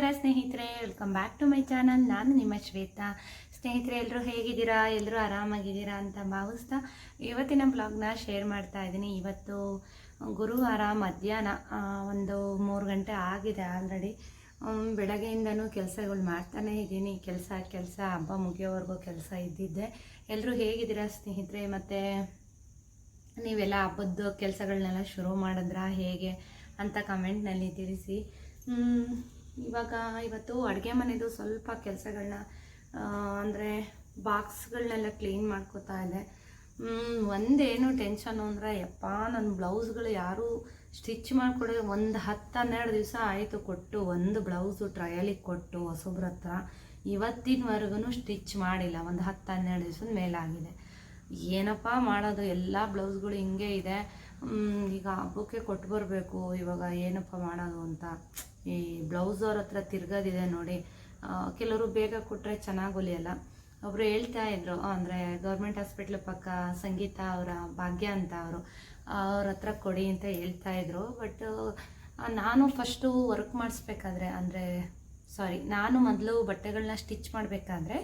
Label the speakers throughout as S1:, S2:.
S1: ನಮಸ್ಕಾರ ಸ್ನೇಹಿತರೆ welcome back to my channel ನಾನು ನಿಮ್ಮ ಶ್ವೇತಾ. ಸ್ನೇಹಿತರೆ ಎಲ್ಲರೂ ಹೇಗಿದ್ದೀರಾ? ಎಲ್ಲರೂ ಆರಾಮಾಗಿದ್ದೀರಾ ಅಂತ ಭಾವಿಸ್ತಾ ಇವತ್ತಿನ ಬ್ಲಾಗ್ನ ಶೇರ್ ಮಾಡ್ತಾ ಇದ್ದೀನಿ. ಇವತ್ತು ಗುರುವಾರ ಮಧ್ಯಾಹ್ನ ಒಂದು ಮೂರು ಗಂಟೆ ಆಗಿದೆ ಆಲ್ರೆಡಿ ಬೆಳಗ್ಗೆಯಿಂದನೂ ಕೆಲಸಗಳು ಮಾಡ್ತಾನೇ ಇದ್ದೀನಿ. ಕೆಲಸ ಕೆಲಸ, ಹಬ್ಬ ಮುಗಿಯೋವರೆಗೂ ಕೆಲಸ ಇದ್ದಿದ್ದೆ. ಎಲ್ಲರೂ ಹೇಗಿದ್ದೀರಾ ಸ್ನೇಹಿತರೆ? ಮತ್ತು ನೀವೆಲ್ಲ ಹಬ್ಬದ ಕೆಲಸಗಳನ್ನೆಲ್ಲ ಶುರು ಮಾಡಿದ್ರಾ? ಹೇಗೆ ಅಂತ ಕಮೆಂಟ್ನಲ್ಲಿ ತಿಳಿಸಿ. ಇವಾಗ ಇವತ್ತು ಅಡುಗೆ ಮನೆಯದು ಸ್ವಲ್ಪ ಕೆಲಸಗಳನ್ನ ಅಂದರೆ ಬಾಕ್ಸ್ಗಳನ್ನೆಲ್ಲ ಕ್ಲೀನ್ ಮಾಡ್ಕೋತಾ ಇದೆ ಒಂದೇನು ಟೆನ್ಷನು ಅಂದರೆ, ಯಪ್ಪ ನನ್ನ ಬ್ಲೌಸ್ಗಳು ಯಾರೂ ಸ್ಟಿಚ್ ಮಾಡಿಕೊಡೋದು ಒಂದು ಹತ್ತು ಹನ್ನೆರಡು ದಿವಸ ಆಯಿತು ಕೊಟ್ಟು, ಒಂದು ಬ್ಲೌಸು ಟ್ರಯಲಿಗೆ ಕೊಟ್ಟು ಹೊಸೊಬ್ರ ಹತ್ರ. ಇವತ್ತಿನವರೆಗೂ ಸ್ಟಿಚ್ ಮಾಡಿಲ್ಲ, ಒಂದು ಹತ್ತು ಹನ್ನೆರಡು ದಿವಸದ ಮೇಲಾಗಿದೆ. ಏನಪ್ಪ ಮಾಡೋದು, ಎಲ್ಲ ಬ್ಲೌಸ್ಗಳು ಹಿಂಗೆ ಇದೆ. ಈಗ ಹಬ್ಬಕ್ಕೆ ಕೊಟ್ಟು ಬರಬೇಕು ಇವಾಗ ಏನಪ್ಪ ಮಾಡೋದು ಅಂತ. ಈ ಬ್ಲೌಸ್ ಅವ್ರ ಹತ್ರ ತಿರ್ಗೋದಿದೆ ನೋಡಿ ಕೆಲವರು ಬೇಗ ಕೊಟ್ಟರೆ ಚೆನ್ನಾಗಿ ಹೊಲಿಯಲ್ಲ. ಒಬ್ಬರು ಹೇಳ್ತಾ ಇದ್ರು ಅಂದರೆ ಗೌರ್ಮೆಂಟ್ ಹಾಸ್ಪಿಟ್ಲ್ ಪಕ್ಕ ಸಂಗೀತ ಅವರ ಭಾಗ್ಯ ಅಂತ ಅವರು ಅವ್ರ ಹತ್ರ ಕೊಡಿ ಅಂತ ಹೇಳ್ತಾ ಇದ್ರು. ಬಟ್ ನಾನು ಫಸ್ಟು ವರ್ಕ್ ಮಾಡಿಸ್ಬೇಕಾದ್ರೆ, ಅಂದರೆ ಸಾರಿ ನಾನು ಮೊದಲು ಬಟ್ಟೆಗಳನ್ನ ಸ್ಟಿಚ್ ಮಾಡಬೇಕಾದ್ರೆ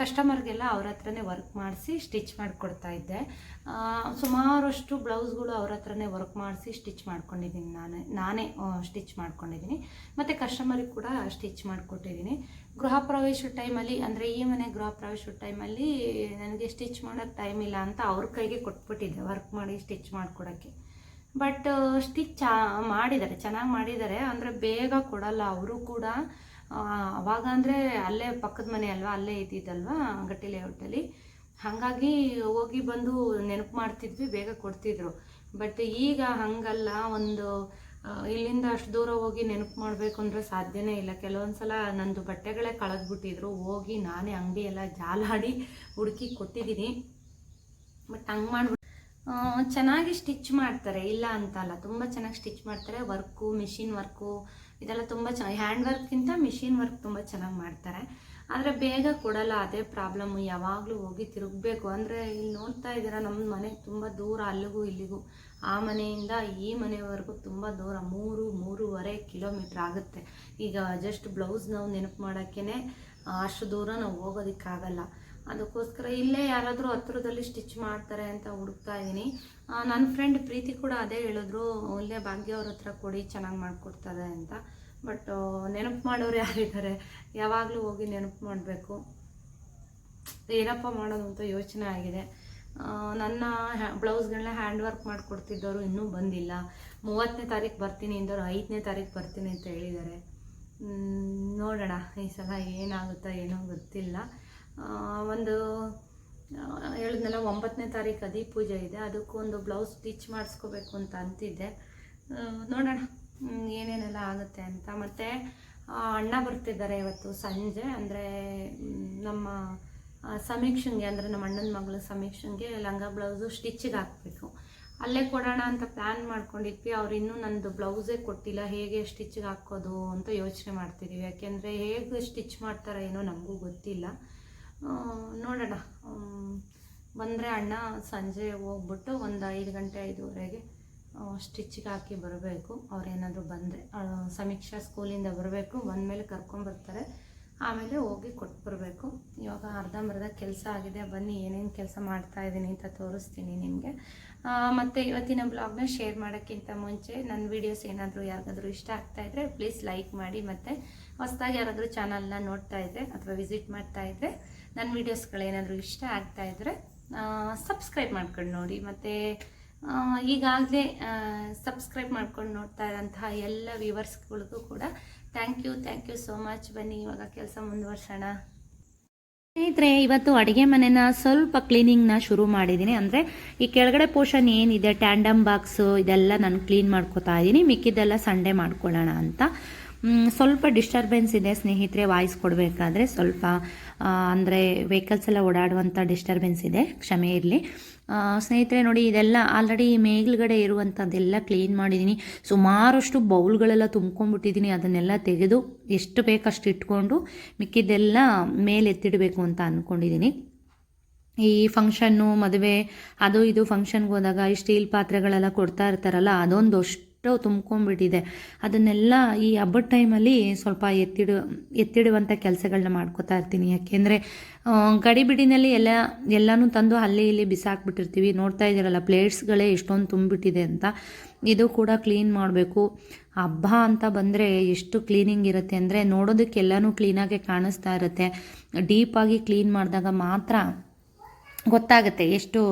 S1: ಕಸ್ಟಮರ್ಗೆಲ್ಲ ಅವ್ರ ಹತ್ರನೇ ವರ್ಕ್ ಮಾಡಿಸಿ ಸ್ಟಿಚ್ ಮಾಡಿಕೊಡ್ತಾ ಇದ್ದೆ. ಸುಮಾರಷ್ಟು ಬ್ಲೌಸ್ಗಳು ಅವ್ರ ಹತ್ರನೇ ವರ್ಕ್ ಮಾಡಿಸಿ ಸ್ಟಿಚ್ ಮಾಡ್ಕೊಂಡಿದ್ದೀನಿ ನಾನು, ನಾನೇ ಸ್ಟಿಚ್ ಮಾಡ್ಕೊಂಡಿದ್ದೀನಿ. ಮತ್ತು ಕಸ್ಟಮರಿಗೆ ಕೂಡ ಸ್ಟಿಚ್ ಮಾಡಿಕೊಟ್ಟಿದ್ದೀನಿ. ಗೃಹ ಪ್ರವೇಶ ಟೈಮಲ್ಲಿ, ಅಂದರೆ ಈ ಮನೆ ಗೃಹ ಪ್ರವೇಶ ಟೈಮಲ್ಲಿ ನನಗೆ ಸ್ಟಿಚ್ ಮಾಡೋಕ್ಕೆ ಟೈಮ್ ಇಲ್ಲ ಅಂತ ಅವ್ರ ಕೈಗೆ ಕೊಟ್ಬಿಟ್ಟಿದ್ದೆ, ವರ್ಕ್ ಮಾಡಿ ಸ್ಟಿಚ್ ಮಾಡಿಕೊಡೋಕ್ಕೆ. ಬಟ್ ಸ್ಟಿಚ್ ಮಾಡಿದ್ದಾರೆ, ಚೆನ್ನಾಗಿ ಮಾಡಿದ್ದಾರೆ. ಅಂದರೆ ಬೇಗ ಕೊಡಲ್ಲ, ಅವರು ಕೂಡ ಅವಾಗ ಅಂದರೆ ಅಲ್ಲೇ ಪಕ್ಕದ ಮನೆ ಅಲ್ವಾ? ಅಲ್ಲೇ ಇದ್ದಿದ್ದಲ್ವಾ ಗಟ್ಟಿ ಲೇಔಟಲ್ಲಿ ಹಾಗಾಗಿ ಹೋಗಿ ಬಂದು ನೆನಪು ಮಾಡ್ತಿದ್ವಿ, ಬೇಗ ಕೊಡ್ತಿದ್ರು. ಬಟ್ ಈಗ ಹಾಗಲ್ಲ, ಒಂದು ಇಲ್ಲಿಂದ ಅಷ್ಟು ದೂರ ಹೋಗಿ ನೆನಪು ಮಾಡಬೇಕು ಅಂದರೆ ಸಾಧ್ಯನೇ ಇಲ್ಲ. ಕೆಲವೊಂದು ಸಲ ನಂದು ಬಟ್ಟೆಗಳೇ ಕಳೆದ್ಬಿಟ್ಟಿದ್ರು. ಹೋಗಿ ನಾನೇ ಅಂಗಡಿ ಎಲ್ಲ ಜಾಲಾಡಿ ಹುಡುಕಿ ಕೊಟ್ಟಿದ್ದೀನಿ. ಬಟ್ ಹಂಗೆ ಮಾಡಿಬಿಟ್ಟು ಚೆನ್ನಾಗಿ ಸ್ಟಿಚ್ ಮಾಡ್ತಾರೆ. ಇಲ್ಲ ಅಂತಲ್ಲ, ತುಂಬ ಚೆನ್ನಾಗಿ ಸ್ಟಿಚ್ ಮಾಡ್ತಾರೆ. ವರ್ಕು ಮಿಷಿನ್ ವರ್ಕು ಇದೆಲ್ಲ ತುಂಬ ಚೆನ್ನಾಗಿ ಹ್ಯಾಂಡ್ ವರ್ಕ್ಗಿಂತ ಮಿಷಿನ್ ವರ್ಕ್ ತುಂಬ ಚೆನ್ನಾಗಿ ಮಾಡ್ತಾರೆ. ಆದರೆ ಬೇಗ ಕೊಡಲ್ಲ, ಅದೇ ಪ್ರಾಬ್ಲಮ್ಮು ಯಾವಾಗಲೂ ಹೋಗಿ ತಿರುಗಬೇಕು. ಅಂದರೆ ಇಲ್ಲಿ ನೋಡ್ತಾ ಇದ್ದೀರಾ ನಮ್ಮ ಮನೆ ತುಂಬ ದೂರ, ಅಲ್ಲಿಗೂ ಇಲ್ಲಿಗೂ. ಆ ಮನೆಯಿಂದ ಈ ಮನೆವರೆಗೂ ತುಂಬ ದೂರ, ಮೂರು, ಮೂರುವರೆ ಕಿಲೋಮೀಟ್ರ್ ಆಗುತ್ತೆ. ಈಗ ಜಸ್ಟ್ ಬ್ಲೌಸ್ ನಾವು ನೆನಪು ಮಾಡೋಕ್ಕೇ ಅಷ್ಟು ದೂರ ನಾವು ಹೋಗೋದಕ್ಕಾಗಲ್ಲ. ಅದಕ್ಕೋಸ್ಕರ ಇಲ್ಲೇ ಯಾರಾದರೂ ಹತ್ರದಲ್ಲಿ ಸ್ಟಿಚ್ ಮಾಡ್ತಾರೆ ಅಂತ ಹುಡುಕ್ತಾ ಇದ್ದೀನಿ ನನ್ನ ಫ್ರೆಂಡ್ ಪ್ರೀತಿ ಕೂಡ ಅದೇ ಹೇಳಿದ್ರು ಇಲ್ಲೇ ಭಾಗ್ಯ ಅವ್ರ ಹತ್ರ ಕೊಡಿ, ಚೆನ್ನಾಗಿ ಮಾಡಿಕೊಡ್ತಾರೆ ಅಂತ. ಬಟ್ ನೆನಪು ಮಾಡೋರು ಯಾರಿದ್ದಾರೆ? ಯಾವಾಗಲೂ ಹೋಗಿ ನೆನಪು ಮಾಡಬೇಕು. ಏನಪ್ಪ ಮಾಡೋದು ಅಂತ ಯೋಚನೆ ಆಗಿದೆ. ನನ್ನ ಬ್ಲೌಸ್ಗಳನ್ನ ಹ್ಯಾಂಡ್ ವರ್ಕ್ ಮಾಡಿಕೊಡ್ತಿದ್ದವರು ಇನ್ನೂ ಬಂದಿಲ್ಲ. ಮೂವತ್ತನೇ ತಾರೀಕು ಬರ್ತೀನಿ ಅಂದವರು ಐದನೇ ತಾರೀಕು ಬರ್ತೀನಿ ಅಂತ ಹೇಳಿದ್ದಾರೆ. ನೋಡೋಣ, ಈ ಸಲ ಏನಾಗುತ್ತೋ ಏನೋ ಗೊತ್ತಿಲ್ಲ. ಒಂದು ಹೇಳಿದ್ನಲ್ಲ ಒಂಬತ್ತನೇ ತಾರೀಕು ಅದಿ ಪೂಜೆ ಇದೆ. ಅದಕ್ಕೂ ಒಂದು ಬ್ಲೌಸ್ ಸ್ಟಿಚ್ ಮಾಡಿಸ್ಕೋಬೇಕು ಅಂತ ಅಂತಿದ್ದೆ. ನೋಡೋಣ ಏನೇನೆಲ್ಲ ಆಗುತ್ತೆ ಅಂತ. ಮತ್ತು ಅಣ್ಣ ಬರ್ತಿದ್ದಾರೆ ಇವತ್ತು ಸಂಜೆ. ಅಂದರೆ ನಮ್ಮ ಸಮೀಕ್ಷೆಗೆ, ಅಂದರೆ ನಮ್ಮ ಅಣ್ಣನ ಮಗಳು ಸಮೀಕ್ಷೆಗೆ ಲಂಗ ಬ್ಲೌಸು ಸ್ಟಿಚ್ಚಿಗೆ ಹಾಕಬೇಕು. ಅಲ್ಲೇ ಕೊಡೋಣ ಅಂತ ಪ್ಲ್ಯಾನ್ ಮಾಡ್ಕೊಂಡಿದ್ವಿ. ಅವ್ರು ಇನ್ನೂ ನಂದು ಬ್ಲೌಸೇ ಕೊಟ್ಟಿಲ್ಲ. ಹೇಗೆ ಸ್ಟಿಚ್ಗೆ ಹಾಕೋದು ಅಂತ ಯೋಚನೆ ಮಾಡ್ತಿದ್ದೀವಿ ಯಾಕೆಂದರೆ ಹೇಗೆ ಸ್ಟಿಚ್ ಮಾಡ್ತಾರೋ ಏನೋ ನಮಗೂ ಗೊತ್ತಿಲ್ಲ. ನೋಡೋಣ. ಬಂದರೆ ಅಣ್ಣ ಸಂಜೆ ಹೋಗ್ಬಿಟ್ಟು ಒಂದು ಐದು ಗಂಟೆ ಐದುವರೆಗೆ ಸ್ಟಿಚ್ಚಿಗೆ ಹಾಕಿ ಬರಬೇಕು. ಅವ್ರೇನಾದರೂ ಬಂದರೆ ಸಮೀಕ್ಷಾ ಸ್ಕೂಲಿಂದ ಬರಬೇಕು. ಬಂದಮೇಲೆ ಕರ್ಕೊಂಬರ್ತಾರೆ ಆಮೇಲೆ ಹೋಗಿ ಕೊಟ್ಟು ಬರಬೇಕು. ಇವಾಗ ಅರ್ಧಂಬರ್ಧ ಕೆಲಸ ಆಗಿದೆ. ಬನ್ನಿ, ಏನೇನು ಕೆಲಸ ಮಾಡ್ತಾ ಇದ್ದೀನಿ ಅಂತ ತೋರಿಸ್ತೀನಿ ನಿಮಗೆ. ಮತ್ತು ಇವತ್ತಿನ ಬ್ಲಾಗ್ನ ಶೇರ್ ಮಾಡೋಕ್ಕಿಂತ ಮುಂಚೆ ನನ್ನ ವೀಡಿಯೋಸ್ ಏನಾದರೂ ಯಾರಿಗಾದ್ರೂ ಇಷ್ಟ ಆಗ್ತಾಯಿದ್ರೆ ಪ್ಲೀಸ್ ಲೈಕ್ ಮಾಡಿ ಮತ್ತು ಹೊಸ್ದಾಗಿ ಯಾರಾದರೂ ಚಾನಲ್ನ ನೋಡ್ತಾ ಇದ್ದರೆ ಅಥವಾ ವಿಸಿಟ್ ಮಾಡ್ತಾ ಇದ್ದರೆ ನನ್ನ ವೀಡಿಯೋಸ್ಗಳೇನಾದರೂ ಇಷ್ಟ ಆಗ್ತಾ ಇದ್ದರೆ ಸಬ್ಸ್ಕ್ರೈಬ್ ಮಾಡ್ಕೊಂಡು ನೋಡಿ. ಮತ್ತು ಈಗಾಗಲೇ ಸಬ್ಸ್ಕ್ರೈಬ್ ಮಾಡ್ಕೊಂಡು ನೋಡ್ತಾ ಇರೋಂತಹ ಎಲ್ಲ ವ್ಯೂವರ್ಸ್ಗಳಿಗೂ ಕೂಡ thank you thank you so much ಬನ್ನಿ, ಇವಾಗ ಕೆಲಸ ಮುಂದುವರ್ಸೋಣ. ಸ್ನೇಹಿತರೆ, ಇವತ್ತು ಅಡುಗೆ ಮನೆನ ಸ್ವಲ್ಪ ಕ್ಲೀನಿಂಗ್ನ ಶುರು ಮಾಡಿದ್ದೀನಿ ಅಂದರೆ, ಈ ಕೆಳಗಡೆ ಪೋರ್ಷನ್ ಏನಿದೆ ಟ್ಯಾಂಡಮ್ ಬಾಕ್ಸು ಇದೆಲ್ಲ ನಾನು ಕ್ಲೀನ್ ಮಾಡ್ಕೋತಾ ಇದ್ದೀನಿ ಮಿಕ್ಕಿದ್ದೆಲ್ಲ ಸಂಡೇ ಮಾಡ್ಕೊಳ್ಳೋಣ ಅಂತ. ಸ್ವಲ್ಪ ಡಿಸ್ಟರ್ಬೆನ್ಸ್ ಇದೆ ಸ್ನೇಹಿತರೆ ವಾಯ್ಸ್ ಕೊಡಬೇಕಾದ್ರೆ ಸ್ವಲ್ಪ ಅಂದರೆ ವೆಹಿಕಲ್ಸ್ ಎಲ್ಲ ಓಡಾಡುವಂಥ ಡಿಸ್ಟರ್ಬೆನ್ಸ್ ಇದೆ, ಕ್ಷಮೆ ಇರಲಿ. ಸ್ನೇಹಿತರೆ ನೋಡಿ, ಇದೆಲ್ಲ ಆಲ್ರೆಡಿ ಮೇಲ್ಗಡೆ ಇರುವಂಥದ್ದೆಲ್ಲ ಕ್ಲೀನ್ ಮಾಡಿದ್ದೀನಿ ಸುಮಾರಷ್ಟು ಬೌಲ್ಗಳೆಲ್ಲ ತುಂಬ್ಕೊಂಡ್ಬಿಟ್ಟಿದ್ದೀನಿ ಅದನ್ನೆಲ್ಲ ತೆಗೆದು ಎಷ್ಟು ಬೇಕಷ್ಟು ಇಟ್ಕೊಂಡು ಮಿಕ್ಕಿದ್ದೆಲ್ಲ ಮೇಲೆ ಎತ್ತಿಡಬೇಕು ಅಂತ ಅಂದ್ಕೊಂಡಿದ್ದೀನಿ ಈ ಫಂಕ್ಷನ್ನು ಮದುವೆ, ಅದು ಇದು ಫಂಕ್ಷನ್ಗೆ ಹೋದಾಗ ಈ ಸ್ಟೀಲ್ ಪಾತ್ರೆಗಳೆಲ್ಲ ಕೊಡ್ತಾ ಇರ್ತಾರಲ್ಲ, ಅದೊಂದು ಅಷ್ಟು ತುಂಬ್ಕೊಂಡ್ಬಿಟ್ಟಿದೆ. ಅದನ್ನೆಲ್ಲ ಈ ಹಬ್ಬದ ಟೈಮಲ್ಲಿ ಸ್ವಲ್ಪ ಎತ್ತಿಡು ಎತ್ತಿಡುವಂಥ ಕೆಲಸಗಳನ್ನ ಮಾಡ್ಕೋತಾ ಇರ್ತೀನಿ. ಯಾಕೆಂದರೆ ಗಡಿಬಿಡಿನಲ್ಲಿ ಎಲ್ಲ, ಎಲ್ಲನೂ ತಂದು ಅಲ್ಲಿ ಇಲ್ಲಿ ಬಿಸಾಕ್ಬಿಟ್ಟಿರ್ತೀವಿ. ನೋಡ್ತಾ ಇದ್ದೀರಲ್ಲ ಪ್ಲೇಟ್ಸ್ಗಳೇ ಎಷ್ಟೊಂದು ತುಂಬಿಬಿಟ್ಟಿದೆ ಅಂತ. ಇದು ಕೂಡ ಕ್ಲೀನ್ ಮಾಡಬೇಕು. ಹಬ್ಬ ಅಂತ ಬಂದರೆ ಎಷ್ಟು ಕ್ಲೀನಿಂಗ್ ಇರುತ್ತೆ ಅಂದರೆ ನೋಡೋದಕ್ಕೆ ಎಲ್ಲನೂ ಕ್ಲೀನಾಗೆ ಕಾಣಿಸ್ತಾ ಇರುತ್ತೆ. ಡೀಪಾಗಿ ಕ್ಲೀನ್ ಮಾಡಿದಾಗ ಮಾತ್ರ ಗೊತ್ತಾಗುತ್ತೆ ಎಷ್ಟು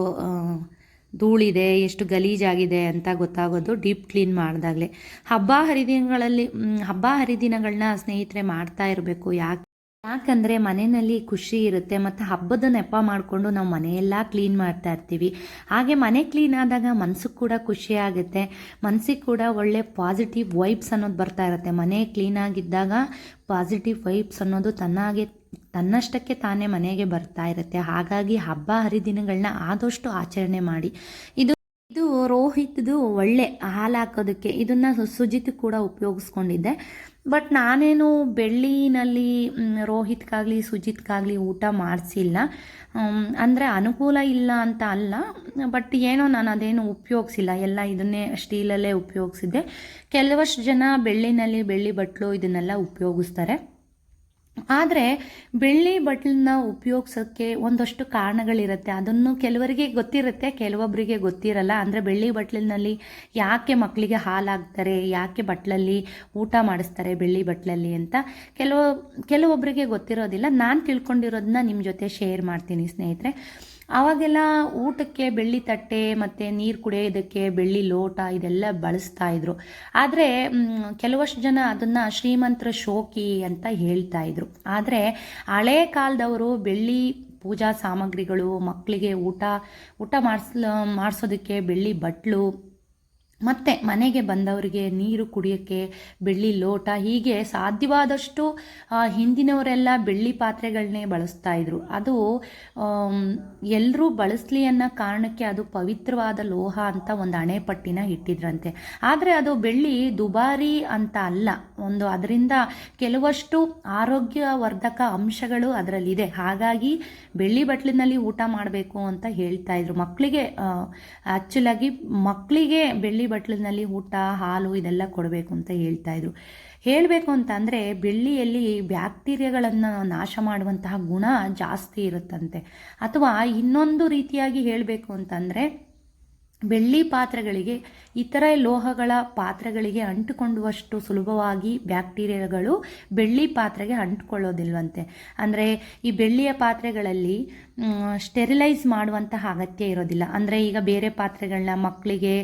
S1: ಧೂಳಿದೆ, ಎಷ್ಟು ಗಲೀಜಾಗಿದೆ ಅಂತ ಗೊತ್ತಾಗೋದು ಡೀಪ್ ಕ್ಲೀನ್ ಮಾಡಿದಾಗಲೇ. ಹಬ್ಬ ಹರಿದಿನಗಳಲ್ಲಿ ಹಬ್ಬ ಹರಿದಿನಗಳನ್ನ ಸ್ನೇಹಿತರೆ ಮಾಡ್ತಾ ಇರಬೇಕು. ಯಾಕೆ, ಯಾಕಂದರೆ ಮನೆಯಲ್ಲಿ ಖುಷಿ ಇರುತ್ತೆ ಮತ್ತು ಹಬ್ಬದ ನೆಪ ಮಾಡಿಕೊಂಡು ನಾವು ಮನೆಯೆಲ್ಲ ಕ್ಲೀನ್ ಮಾಡ್ತಾ ಇರ್ತೀವಿ. ಹಾಗೆ ಮನೆ ಕ್ಲೀನ್ ಆದಾಗ ಮನ್ಸಿಗೆ ಕೂಡ ಖುಷಿ ಆಗುತ್ತೆ. ಮನ್ಸಿಗೆ ಕೂಡ ಒಳ್ಳೆ ಪಾಸಿಟಿವ್ ವೈಬ್ಸ್ ಅನ್ನೋದು ಬರ್ತಾ ಇರುತ್ತೆ. ಮನೆ ಕ್ಲೀನಾಗಿದ್ದಾಗ ಪಾಸಿಟಿವ್ ವೈಬ್ಸ್ ಅನ್ನೋದು ತನ್ನಾಗೆ ತನ್ನಷ್ಟಕ್ಕೆ ತಾನೇ ಮನೆಗೆ ಬರ್ತಾ ಇರುತ್ತೆ. ಹಾಗಾಗಿ ಹಬ್ಬ ಹರಿದಿನಗಳನ್ನ ಆದಷ್ಟು ಆಚರಣೆ ಮಾಡಿ. ಇದು ಇದು ರೋಹಿತ್ದು ಒಳ್ಳೆ ಹಾಲು ಹಾಕೋದಕ್ಕೆ ಇದನ್ನು ಸುಜಿತ್ ಕೂಡ ಉಪಯೋಗಿಸ್ಕೊಂಡಿದ್ದೆ. ಬಟ್ ನಾನೇನು ಬೆಳ್ಳಿನಲ್ಲಿ ರೋಹಿತ್ಗಾಗಲಿ, ಸುಜಿತ್ಗಾಗಲಿ ಊಟ ಮಾಡಿಸಿಲ್ಲ. ಅಂದರೆ ಅನುಕೂಲ ಇಲ್ಲ ಅಂತ ಅಲ್ಲ. ಬಟ್ ಏನೋ ನಾನು ಅದೇನು ಉಪಯೋಗಿಸಿಲ್ಲ. ಎಲ್ಲ ಇದನ್ನೇ ಸ್ಟೀಲಲ್ಲೇ ಉಪಯೋಗಿಸಿದ್ದೆ. ಕೆಲವಷ್ಟು ಜನ ಬೆಳ್ಳಿನಲ್ಲಿ, ಬೆಳ್ಳಿ ಬಟ್ಲು ಇದನ್ನೆಲ್ಲ ಉಪಯೋಗಿಸ್ತಾರೆ. ಆದರೆ ಬೆಳ್ಳಿ ಬಟ್ಲನ್ನ ಉಪಯೋಗಿಸೋಕ್ಕೆ ಒಂದಷ್ಟು ಕಾರಣಗಳಿರುತ್ತೆ. ಅದನ್ನು ಕೆಲವರಿಗೆ ಗೊತ್ತಿರುತ್ತೆ ಕೆಲವೊಬ್ಬರಿಗೆ ಗೊತ್ತಿರಲ್ಲ. ಅಂದರೆ ಬೆಳ್ಳಿ ಬಟ್ಲಿನಲ್ಲಿ ಯಾಕೆ ಮಕ್ಕಳಿಗೆ ಹಾಲಾಗ್ತಾರೆ, ಯಾಕೆ ಬಟ್ಲಲ್ಲಿ ಊಟ ಮಾಡಿಸ್ತಾರೆ ಬೆಳ್ಳಿ ಬಟ್ಲಲ್ಲಿ ಅಂತ ಕೆಲವು ಕೆಲವೊಬ್ಬರಿಗೆ ಗೊತ್ತಿರೋದಿಲ್ಲ. ನಾನು ತಿಳ್ಕೊಂಡಿರೋದನ್ನ ನಿಮ್ಮ ಜೊತೆ ಶೇರ್ ಮಾಡ್ತೀನಿ ಸ್ನೇಹಿತರೆ. ಆವಾಗೆಲ್ಲ ಊಟಕ್ಕೆ ಬೆಳ್ಳಿ ತಟ್ಟೆ ಮತ್ತು ನೀರು ಕುಡಿಯೋದಕ್ಕೆ ಬೆಳ್ಳಿ ಲೋಟ ಇದೆಲ್ಲ ಬಳಸ್ತಾ ಇದ್ರು. ಆದರೆ ಕೆಲವಷ್ಟು ಜನ ಅದನ್ನು ಶ್ರೀಮಂತರ ಶೋಕಿ ಅಂತ ಹೇಳ್ತಾ ಇದ್ರು. ಆದರೆ, ಹಳೆ ಕಾಲದವರು ಬೆಳ್ಳಿ ಪೂಜಾ ಸಾಮಗ್ರಿಗಳು ಮಕ್ಕಳಿಗೆ ಊಟ ಊಟ ಮಾಡಿಸ್ಲ ಮಾಡಿಸೋದಕ್ಕೆ ಬೆಳ್ಳಿ ಬಟ್ಲು ಮತ್ತು ಮನೆಗೆ ಬಂದವರಿಗೆ ನೀರು ಕುಡಿಯೋಕ್ಕೆ, ಬೆಳ್ಳಿ ಲೋಟ ಹೀಗೆ ಸಾಧ್ಯವಾದಷ್ಟು ಹಿಂದಿನವರೆಲ್ಲ ಬೆಳ್ಳಿ ಪಾತ್ರೆಗಳನ್ನೇ ಬಳಸ್ತಾ ಇದ್ರು. ಅದು ಎಲ್ಲರೂ ಬಳಸಲಿ ಅನ್ನೋ ಕಾರಣಕ್ಕೆ ಅದು ಪವಿತ್ರವಾದ ಲೋಹ ಅಂತ ಒಂದು ಅಣೆಪಟ್ಟಿನ ಇಟ್ಟಿದ್ರಂತೆ. ಆದರೆ ಅದು ಬೆಳ್ಳಿ ದುಬಾರಿ ಅಂತ ಅಲ್ಲ. ಒಂದು ಅದರಿಂದ ಕೆಲವಷ್ಟು ಆರೋಗ್ಯವರ್ಧಕ ಅಂಶಗಳು ಅದರಲ್ಲಿದೆ. ಹಾಗಾಗಿ ಬೆಳ್ಳಿ ಬಟ್ಲಿನಲ್ಲಿ ಊಟ ಮಾಡಬೇಕು ಅಂತ ಹೇಳ್ತಾ ಇದ್ರು. ಮಕ್ಕಳಿಗೆ ಆ್ಯಕ್ಚುಲಾಗಿ ಮಕ್ಕಳಿಗೆ ಬೆಳ್ಳಿ ಬಟ್ಲಿನಲ್ಲಿ ಊಟ, ಹಾಲು ಇದೆಲ್ಲ ಕೊಡಬೇಕು ಅಂತ ಹೇಳ್ತಾ ಇದ್ರು. ಹೇಳಬೇಕು ಅಂತಂದರೆ ಬೆಳ್ಳಿಯಲ್ಲಿ ಬ್ಯಾಕ್ಟೀರಿಯಾಗಳನ್ನು ನಾಶ ಮಾಡುವಂತಹ ಗುಣ ಜಾಸ್ತಿ ಇರುತ್ತಂತೆ. ಅಥವಾ ಇನ್ನೊಂದು ರೀತಿಯಾಗಿ ಹೇಳಬೇಕು ಅಂತಂದರೆ ಬೆಳ್ಳಿ ಪಾತ್ರೆಗಳಿಗೆ, ಇತರ ಲೋಹಗಳ ಪಾತ್ರೆಗಳಿಗೆ ಅಂಟುಕೊಂಡುವಷ್ಟು ಸುಲಭವಾಗಿ ಬ್ಯಾಕ್ಟೀರಿಯಾಗಳು ಬೆಳ್ಳಿ ಪಾತ್ರೆಗೆ ಅಂಟ್ಕೊಳ್ಳೋದಿಲ್ವಂತೆ. ಅಂದರೆ ಈ ಬೆಳ್ಳಿಯ ಪಾತ್ರೆಗಳಲ್ಲಿ ಸ್ಟೆರಿಲೈಸ್ ಮಾಡುವಂತಹ ಅಗತ್ಯ ಇರೋದಿಲ್ಲ. ಅಂದರೆ ಈಗ ಬೇರೆ ಪಾತ್ರೆಗಳನ್ನ ಮಕ್ಕಳಿಗೆ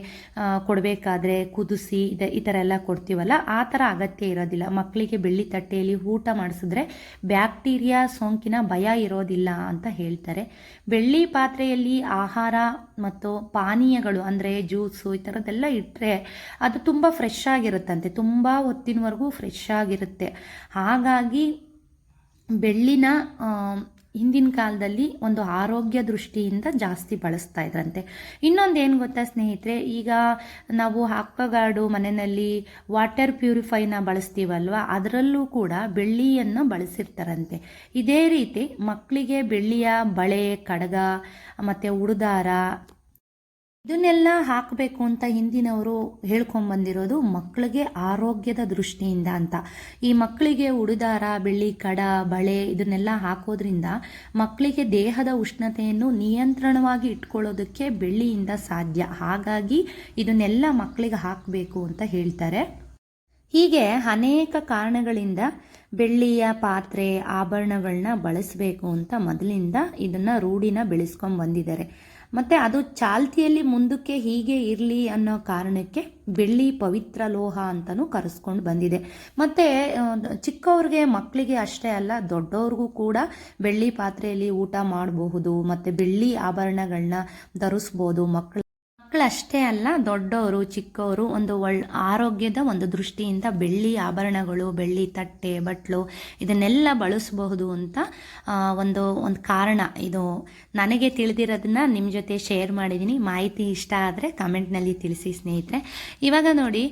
S1: ಕೊಡಬೇಕಾದ್ರೆ ಕುದಿಸಿ ಇದೆ, ಈ ಥರ ಎಲ್ಲ ಕೊಡ್ತೀವಲ್ಲ, ಆ ಥರ ಅಗತ್ಯ ಇರೋದಿಲ್ಲ. ಮಕ್ಕಳಿಗೆ ಬೆಳ್ಳಿ ತಟ್ಟೆಯಲ್ಲಿ ಊಟ ಮಾಡಿಸಿದ್ರೆ ಬ್ಯಾಕ್ಟೀರಿಯಾ ಸೋಂಕಿನ ಭಯ ಇರೋದಿಲ್ಲ ಅಂತ ಹೇಳ್ತಾರೆ. ಬೆಳ್ಳಿ ಪಾತ್ರೆಯಲ್ಲಿ ಆಹಾರ ಮತ್ತು ಪಾನೀಯಗಳು, ಅಂದರೆ ಜ್ಯೂಸು ಈ ಥರದ್ದೆಲ್ಲ ಇಟ್ಟರೆ ಅದು ತುಂಬ ಫ್ರೆಶ್ ಆಗಿರುತ್ತಂತೆ, ತುಂಬ ಹೊತ್ತಿನವರೆಗೂ ಫ್ರೆಶ್ ಆಗಿರುತ್ತೆ. ಹಾಗಾಗಿ ಬೆಳ್ಳಿನ ಹಿಂದಿನ ಕಾಲದಲ್ಲಿ ಒಂದು ಆರೋಗ್ಯ ದೃಷ್ಟಿಯಿಂದ ಜಾಸ್ತಿ ಬಳಸ್ತಾ ಇದ್ರಂತೆ. ಇನ್ನೊಂದು ಏನು ಗೊತ್ತಾ ಸ್ನೇಹಿತರೆ, ಈಗ ನಾವು ಹಾಕಗಾಡು ಮನೆಯಲ್ಲಿ ವಾಟರ್ ಪ್ಯೂರಿಫೈನ ಬಳಸ್ತೀವಲ್ವ, ಅದರಲ್ಲೂ ಕೂಡ ಬೆಳ್ಳಿಯನ್ನು ಬಳಸಿರ್ತಾರಂತೆ. ಇದೇ ರೀತಿ ಮಕ್ಕಳಿಗೆ ಬೆಳ್ಳಿಯ ಬಳೆ, ಕಡಗ, ಮತ್ತು ಉಡುದಾರ ಇದನ್ನೆಲ್ಲ ಹಾಕಬೇಕು ಅಂತ ಹಿಂದಿನವರು ಹೇಳ್ಕೊಂಬಂದಿರೋದು ಮಕ್ಕಳಿಗೆ ಆರೋಗ್ಯದ ದೃಷ್ಟಿಯಿಂದ ಅಂತ. ಈ ಮಕ್ಕಳಿಗೆ ಉಡುದಾರ, ಬೆಳ್ಳಿ ಕಡ, ಬಳೆ ಇದನ್ನೆಲ್ಲ ಹಾಕೋದ್ರಿಂದ ಮಕ್ಕಳಿಗೆ ದೇಹದ ಉಷ್ಣತೆಯನ್ನು ನಿಯಂತ್ರಣವಾಗಿ ಇಟ್ಕೊಳ್ಳೋದಕ್ಕೆ ಬೆಳ್ಳಿಯಿಂದ ಸಾಧ್ಯ. ಹಾಗಾಗಿ ಇದನ್ನೆಲ್ಲ ಮಕ್ಕಳಿಗೆ ಹಾಕಬೇಕು ಅಂತ ಹೇಳ್ತಾರೆ. ಹೀಗೆ ಅನೇಕ ಕಾರಣಗಳಿಂದ ಬೆಳ್ಳಿಯ ಪಾತ್ರೆ ಆಭರಣಗಳನ್ನ ಬಳಸಬೇಕು ಅಂತ ಮೊದಲಿಂದ ಇದನ್ನು ರೂಢಿನ ಬೆಳೆಸ್ಕೊಂಡು ಬಂದಿದ್ದಾರೆ ಮತ್ತು ಅದು ಚಾಲ್ತಿಯಲ್ಲಿ ಮುಂದಕ್ಕೆ ಹೀಗೆ ಇರಲಿ ಅನ್ನೋ ಕಾರಣಕ್ಕೆ ಬೆಳ್ಳಿ ಪವಿತ್ರ ಲೋಹ ಅಂತಲೂ ಕರೆಸ್ಕೊಂಡು ಬಂದಿದೆ. ಮತ್ತು ಚಿಕ್ಕವ್ರಿಗೆ ಮಕ್ಕಳಿಗೆ ಅಷ್ಟೇ ಅಲ್ಲ, ದೊಡ್ಡವ್ರಿಗೂ ಕೂಡ ಬೆಳ್ಳಿ ಪಾತ್ರೆಯಲ್ಲಿ ಊಟ ಮಾಡಬಹುದು, ಮತ್ತು ಬೆಳ್ಳಿ ಆಭರಣಗಳನ್ನ ಧರಿಸ್ಬೋದು ಮಕ್ಕಳು ಮಕ್ಕಳಷ್ಟೇ ಅಲ್ಲ, ದೊಡ್ಡವರು, ಚಿಕ್ಕವರು ಒಂದು ಒಳ್ಳೆ ಆರೋಗ್ಯದ ಒಂದು ದೃಷ್ಟಿಯಿಂದ ಬೆಳ್ಳಿ ಆಭರಣಗಳು, ಬೆಳ್ಳಿ ತಟ್ಟೆ, ಬಟ್ಲು ಇದನ್ನೆಲ್ಲ ಬಳಸಬಹುದು ಅಂತ ಒಂದು ಒಂದು ಕಾರಣ ಇದು. ನನಗೆ ತಿಳಿದಿರೋದನ್ನ ನಿಮ್ಮ ಜೊತೆ ಶೇರ್ ಮಾಡಿದ್ದೀನಿ ಮಾಹಿತಿ ಇಷ್ಟ ಆದರೆ ಕಮೆಂಟ್ನಲ್ಲಿ ತಿಳಿಸಿ ಸ್ನೇಹಿತರೆ. ಇವಾಗ ನೋಡಿ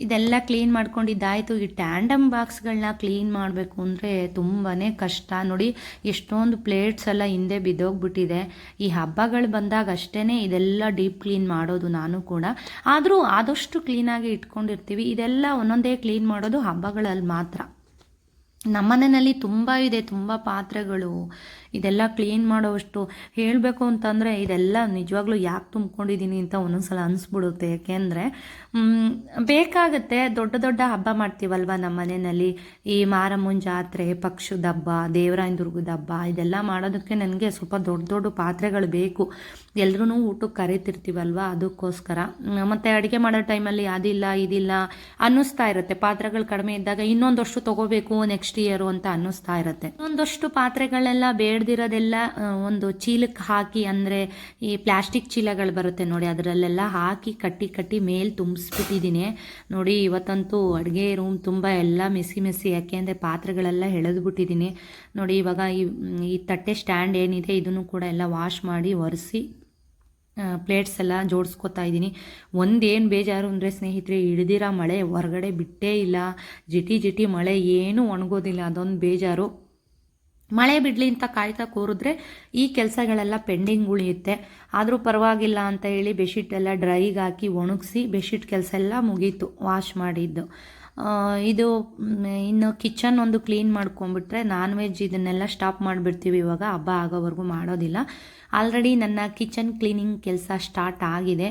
S1: ಇದೆಲ್ಲ ಕ್ಲೀನ್ ಮಾಡ್ಕೊಂಡಿದ್ದಾಯಿತು. ಈ ಟ್ಯಾಂಡಮ್ ಬಾಕ್ಸ್ಗಳನ್ನ ಕ್ಲೀನ್ ಮಾಡಬೇಕು ಅಂದರೆ ತುಂಬಾ ಕಷ್ಟ. ನೋಡಿ, ಎಷ್ಟೊಂದು ಪ್ಲೇಟ್ಸ್ ಎಲ್ಲ ಹಿಂದೆ ಬಿದ್ದೋಗ್ಬಿಟ್ಟಿದೆ. ಈ ಹಬ್ಬಗಳು ಬಂದಾಗ ಅಷ್ಟೇ ಇದೆಲ್ಲ ಡೀಪ್ ಕ್ಲೀನ್ ಮಾಡೋದು ನಾನು ಕೂಡ. ಆದರೂ ಆದಷ್ಟು ಕ್ಲೀನಾಗಿ ಇಟ್ಕೊಂಡಿರ್ತೀವಿ. ಇದೆಲ್ಲ ಒಂದೊಂದೇ ಕ್ಲೀನ್ ಮಾಡೋದು ಹಬ್ಬಗಳಲ್ಲಿ ಮಾತ್ರ. ನಮ್ಮನೆಯಲ್ಲಿ ತುಂಬ ಇದೆ, ತುಂಬ ಪಾತ್ರೆಗಳು. ಇದೆಲ್ಲ ಕ್ಲೀನ್ ಮಾಡೋವಷ್ಟು ಹೇಳಬೇಕು ಅಂತಂದರೆ ಇದೆಲ್ಲ ನಿಜವಾಗ್ಲೂ ಯಾಕೆ ತುಂಬ್ಕೊಂಡಿದ್ದೀನಿ ಅಂತ ಒಂದೊಂದ್ಸಲ ಅನಿಸ್ಬಿಡುತ್ತೆ. ಯಾಕೆಂದರೆ ಬೇಕಾಗುತ್ತೆ ದೊಡ್ಡ ದೊಡ್ಡ ಹಬ್ಬ ಮಾಡ್ತೀವಲ್ವ ನಮ್ಮ ಮನೆಯಲ್ಲಿ? ಈ ಮಾರಮ್ಮನ ಜಾತ್ರೆ ಪಕ್ಷದ ಹಬ್ಬ ದೇವರಾಯನ ದುರ್ಗದ ಹಬ್ಬ ಇದೆಲ್ಲ ಮಾಡೋದಕ್ಕೆ ನನಗೆ ಸ್ವಲ್ಪ ದೊಡ್ಡ ದೊಡ್ಡ ಪಾತ್ರೆಗಳು ಬೇಕು. ಎಲ್ರೂ ಊಟಕ್ಕೆ ಕರಿತಿರ್ತೀವಲ್ವ? ಅದಕ್ಕೋಸ್ಕರ. ಮತ್ತು ಅಡುಗೆ ಮಾಡೋ ಟೈಮಲ್ಲಿ ಅದಿಲ್ಲ, ಇದಿಲ್ಲ ಅನ್ನಿಸ್ತಾ ಇರುತ್ತೆ. ಪಾತ್ರೆಗಳು ಕಡಿಮೆ ಇದ್ದಾಗ ಇನ್ನೊಂದಷ್ಟು ತಗೋಬೇಕು ನೆಕ್ಸ್ಟ್ ಇಯರು ಅಂತ ಅನ್ನಿಸ್ತಾ ಇರುತ್ತೆ. ಒಂದಷ್ಟು ಪಾತ್ರೆಗಳೆಲ್ಲ ಬೇಡದಿರೋದೆಲ್ಲ ಆ, ಒಂದು ಚೀಲಕ್ಕೆ ಹಾಕಿ ಅಂದರೆ ಈ ಪ್ಲಾಸ್ಟಿಕ್ ಚೀಲಗಳು ಬರುತ್ತೆ ನೋಡಿ ಅದರಲ್ಲೆಲ್ಲ ಹಾಕಿ ಕಟ್ಟಿ ಕಟ್ಟಿ ಮೇಲೆ ತುಂಬಿಸ್ಬಿಟ್ಟಿದ್ದೀನಿ. ನೋಡಿ ಇವತ್ತಂತೂ ಅಡುಗೆ ರೂಮ್ ತುಂಬ ಎಲ್ಲ ಮೆಸಿ ಮೆಸಿ ಯಾಕೆಂದರೆ ಪಾತ್ರೆಗಳೆಲ್ಲ ಎಳೆದ್ಬಿಟ್ಟಿದ್ದೀನಿ. ನೋಡಿ ಇವಾಗ ಈ ತಟ್ಟೆ ಸ್ಟ್ಯಾಂಡ್ ಏನಿದೆ ಇದನ್ನು ಕೂಡ ಎಲ್ಲ ವಾಶ್ ಮಾಡಿ ಒರೆಸಿ ಪ್ಲೇಟ್ಸ್ ಎಲ್ಲ ಜೋಡಿಸ್ಕೊತಾ ಇದ್ದೀನಿ. ಒಂದೇನು ಬೇಜಾರು ಅಂದರೆ ಸ್ನೇಹಿತರೆ ಹಿಡ್ದಿರೋ ಮಳೆ ಹೊರಗಡೆ ಬಿಟ್ಟೇ ಇಲ್ಲ. ಜಿಟಿ ಜಿಟಿ ಮಳೆ ಏನೂ ಒಣಗೋದಿಲ್ಲ ಅದೊಂದು ಬೇಜಾರು. ಮಳೆ ಬಿಡಲಿ ಅಂತ ಕಾಯ್ತಾ ಕೂರಿದ್ರೆ ಈ ಕೆಲಸಗಳೆಲ್ಲ ಪೆಂಡಿಂಗ್ ಉಳಿಯುತ್ತೆ. ಆದರೂ ಪರವಾಗಿಲ್ಲ ಅಂತ ಹೇಳಿ ಬೆಡ್ಶೀಟ್ ಎಲ್ಲ ಡ್ರೈಗೆ ಹಾಕಿ ಒಣಗಿಸಿ ಬೆಡ್ಶೀಟ್ ಕೆಲಸ ಎಲ್ಲ ಮುಗೀತು, ವಾಶ್ ಮಾಡಿದ್ದು. ಇದು ಇನ್ನು ಕಿಚನ್ ಒಂದು ಕ್ಲೀನ್ ಮಾಡ್ಕೊಂಡ್ಬಿಟ್ರೆ ನಾನ್ ವೆಜ್ ಇದನ್ನೆಲ್ಲ ಸ್ಟಾಪ್ ಮಾಡಿಬಿಡ್ತೀವಿ ಇವಾಗ, ಹಬ್ಬ ಆಗೋವರೆಗೂ ಮಾಡೋದಿಲ್ಲ. ಆಲ್ರೆಡಿ ನನ್ನ ಕಿಚನ್ ಕ್ಲೀನಿಂಗ್ ಕೆಲಸ ಸ್ಟಾರ್ಟ್ ಆಗಿದೆ.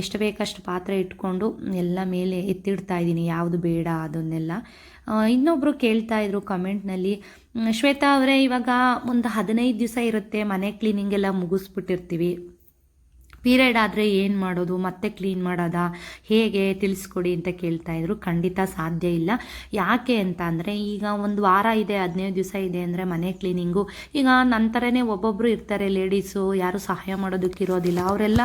S1: ಎಷ್ಟು ಬೇಕಷ್ಟು ಪಾತ್ರೆ ಇಟ್ಕೊಂಡು ಎಲ್ಲ ಮೇಲೆ ಎತ್ತಿಡ್ತಾ ಇದ್ದೀನಿ, ಯಾವುದು ಬೇಡ ಅದನ್ನೆಲ್ಲ. ಆ, ಇನ್ನೊಬ್ರು ಕೇಳ್ತಾ ಇದ್ರು ಕಮೆಂಟ್ನಲ್ಲಿ ಶ್ವೇತಾ ಅವರೇ ಇವಾಗ ಒಂದು ಹದಿನೈದು ದಿವಸ ಇರುತ್ತೆ ಮನೆ ಕ್ಲೀನಿಂಗ್ ಎಲ್ಲ ಮುಗಿಸ್ಬಿಟ್ಟಿರ್ತೀವಿ. ಪೀರಿಯಡ್ ಆದರೆ ಏನು ಮಾಡೋದು, ಮತ್ತೆ ಕ್ಲೀನ್ ಮಾಡೋದಾ, ಹೇಗೆ ತಿಳಿಸ್ಕೊಡಿ ಅಂತ ಕೇಳ್ತಾ ಇದ್ರು. ಖಂಡಿತ ಸಾಧ್ಯ ಇಲ್ಲ. ಯಾಕೆ ಅಂತ ಅಂದರೆ, ಈಗ ಒಂದು ವಾರ ಇದೆ, ಹದಿನೈದು ದಿವಸ ಇದೆ ಅಂದರೆ ಮನೆ ಕ್ಲೀನಿಂಗು. ಈಗ ನಂತರನೇ ಒಬ್ಬೊಬ್ಬರು ಇರ್ತಾರೆ, ಲೇಡೀಸು, ಯಾರು ಸಹಾಯ ಮಾಡೋದಕ್ಕೆ ಇರೋದಿಲ್ಲ. ಅವರೆಲ್ಲ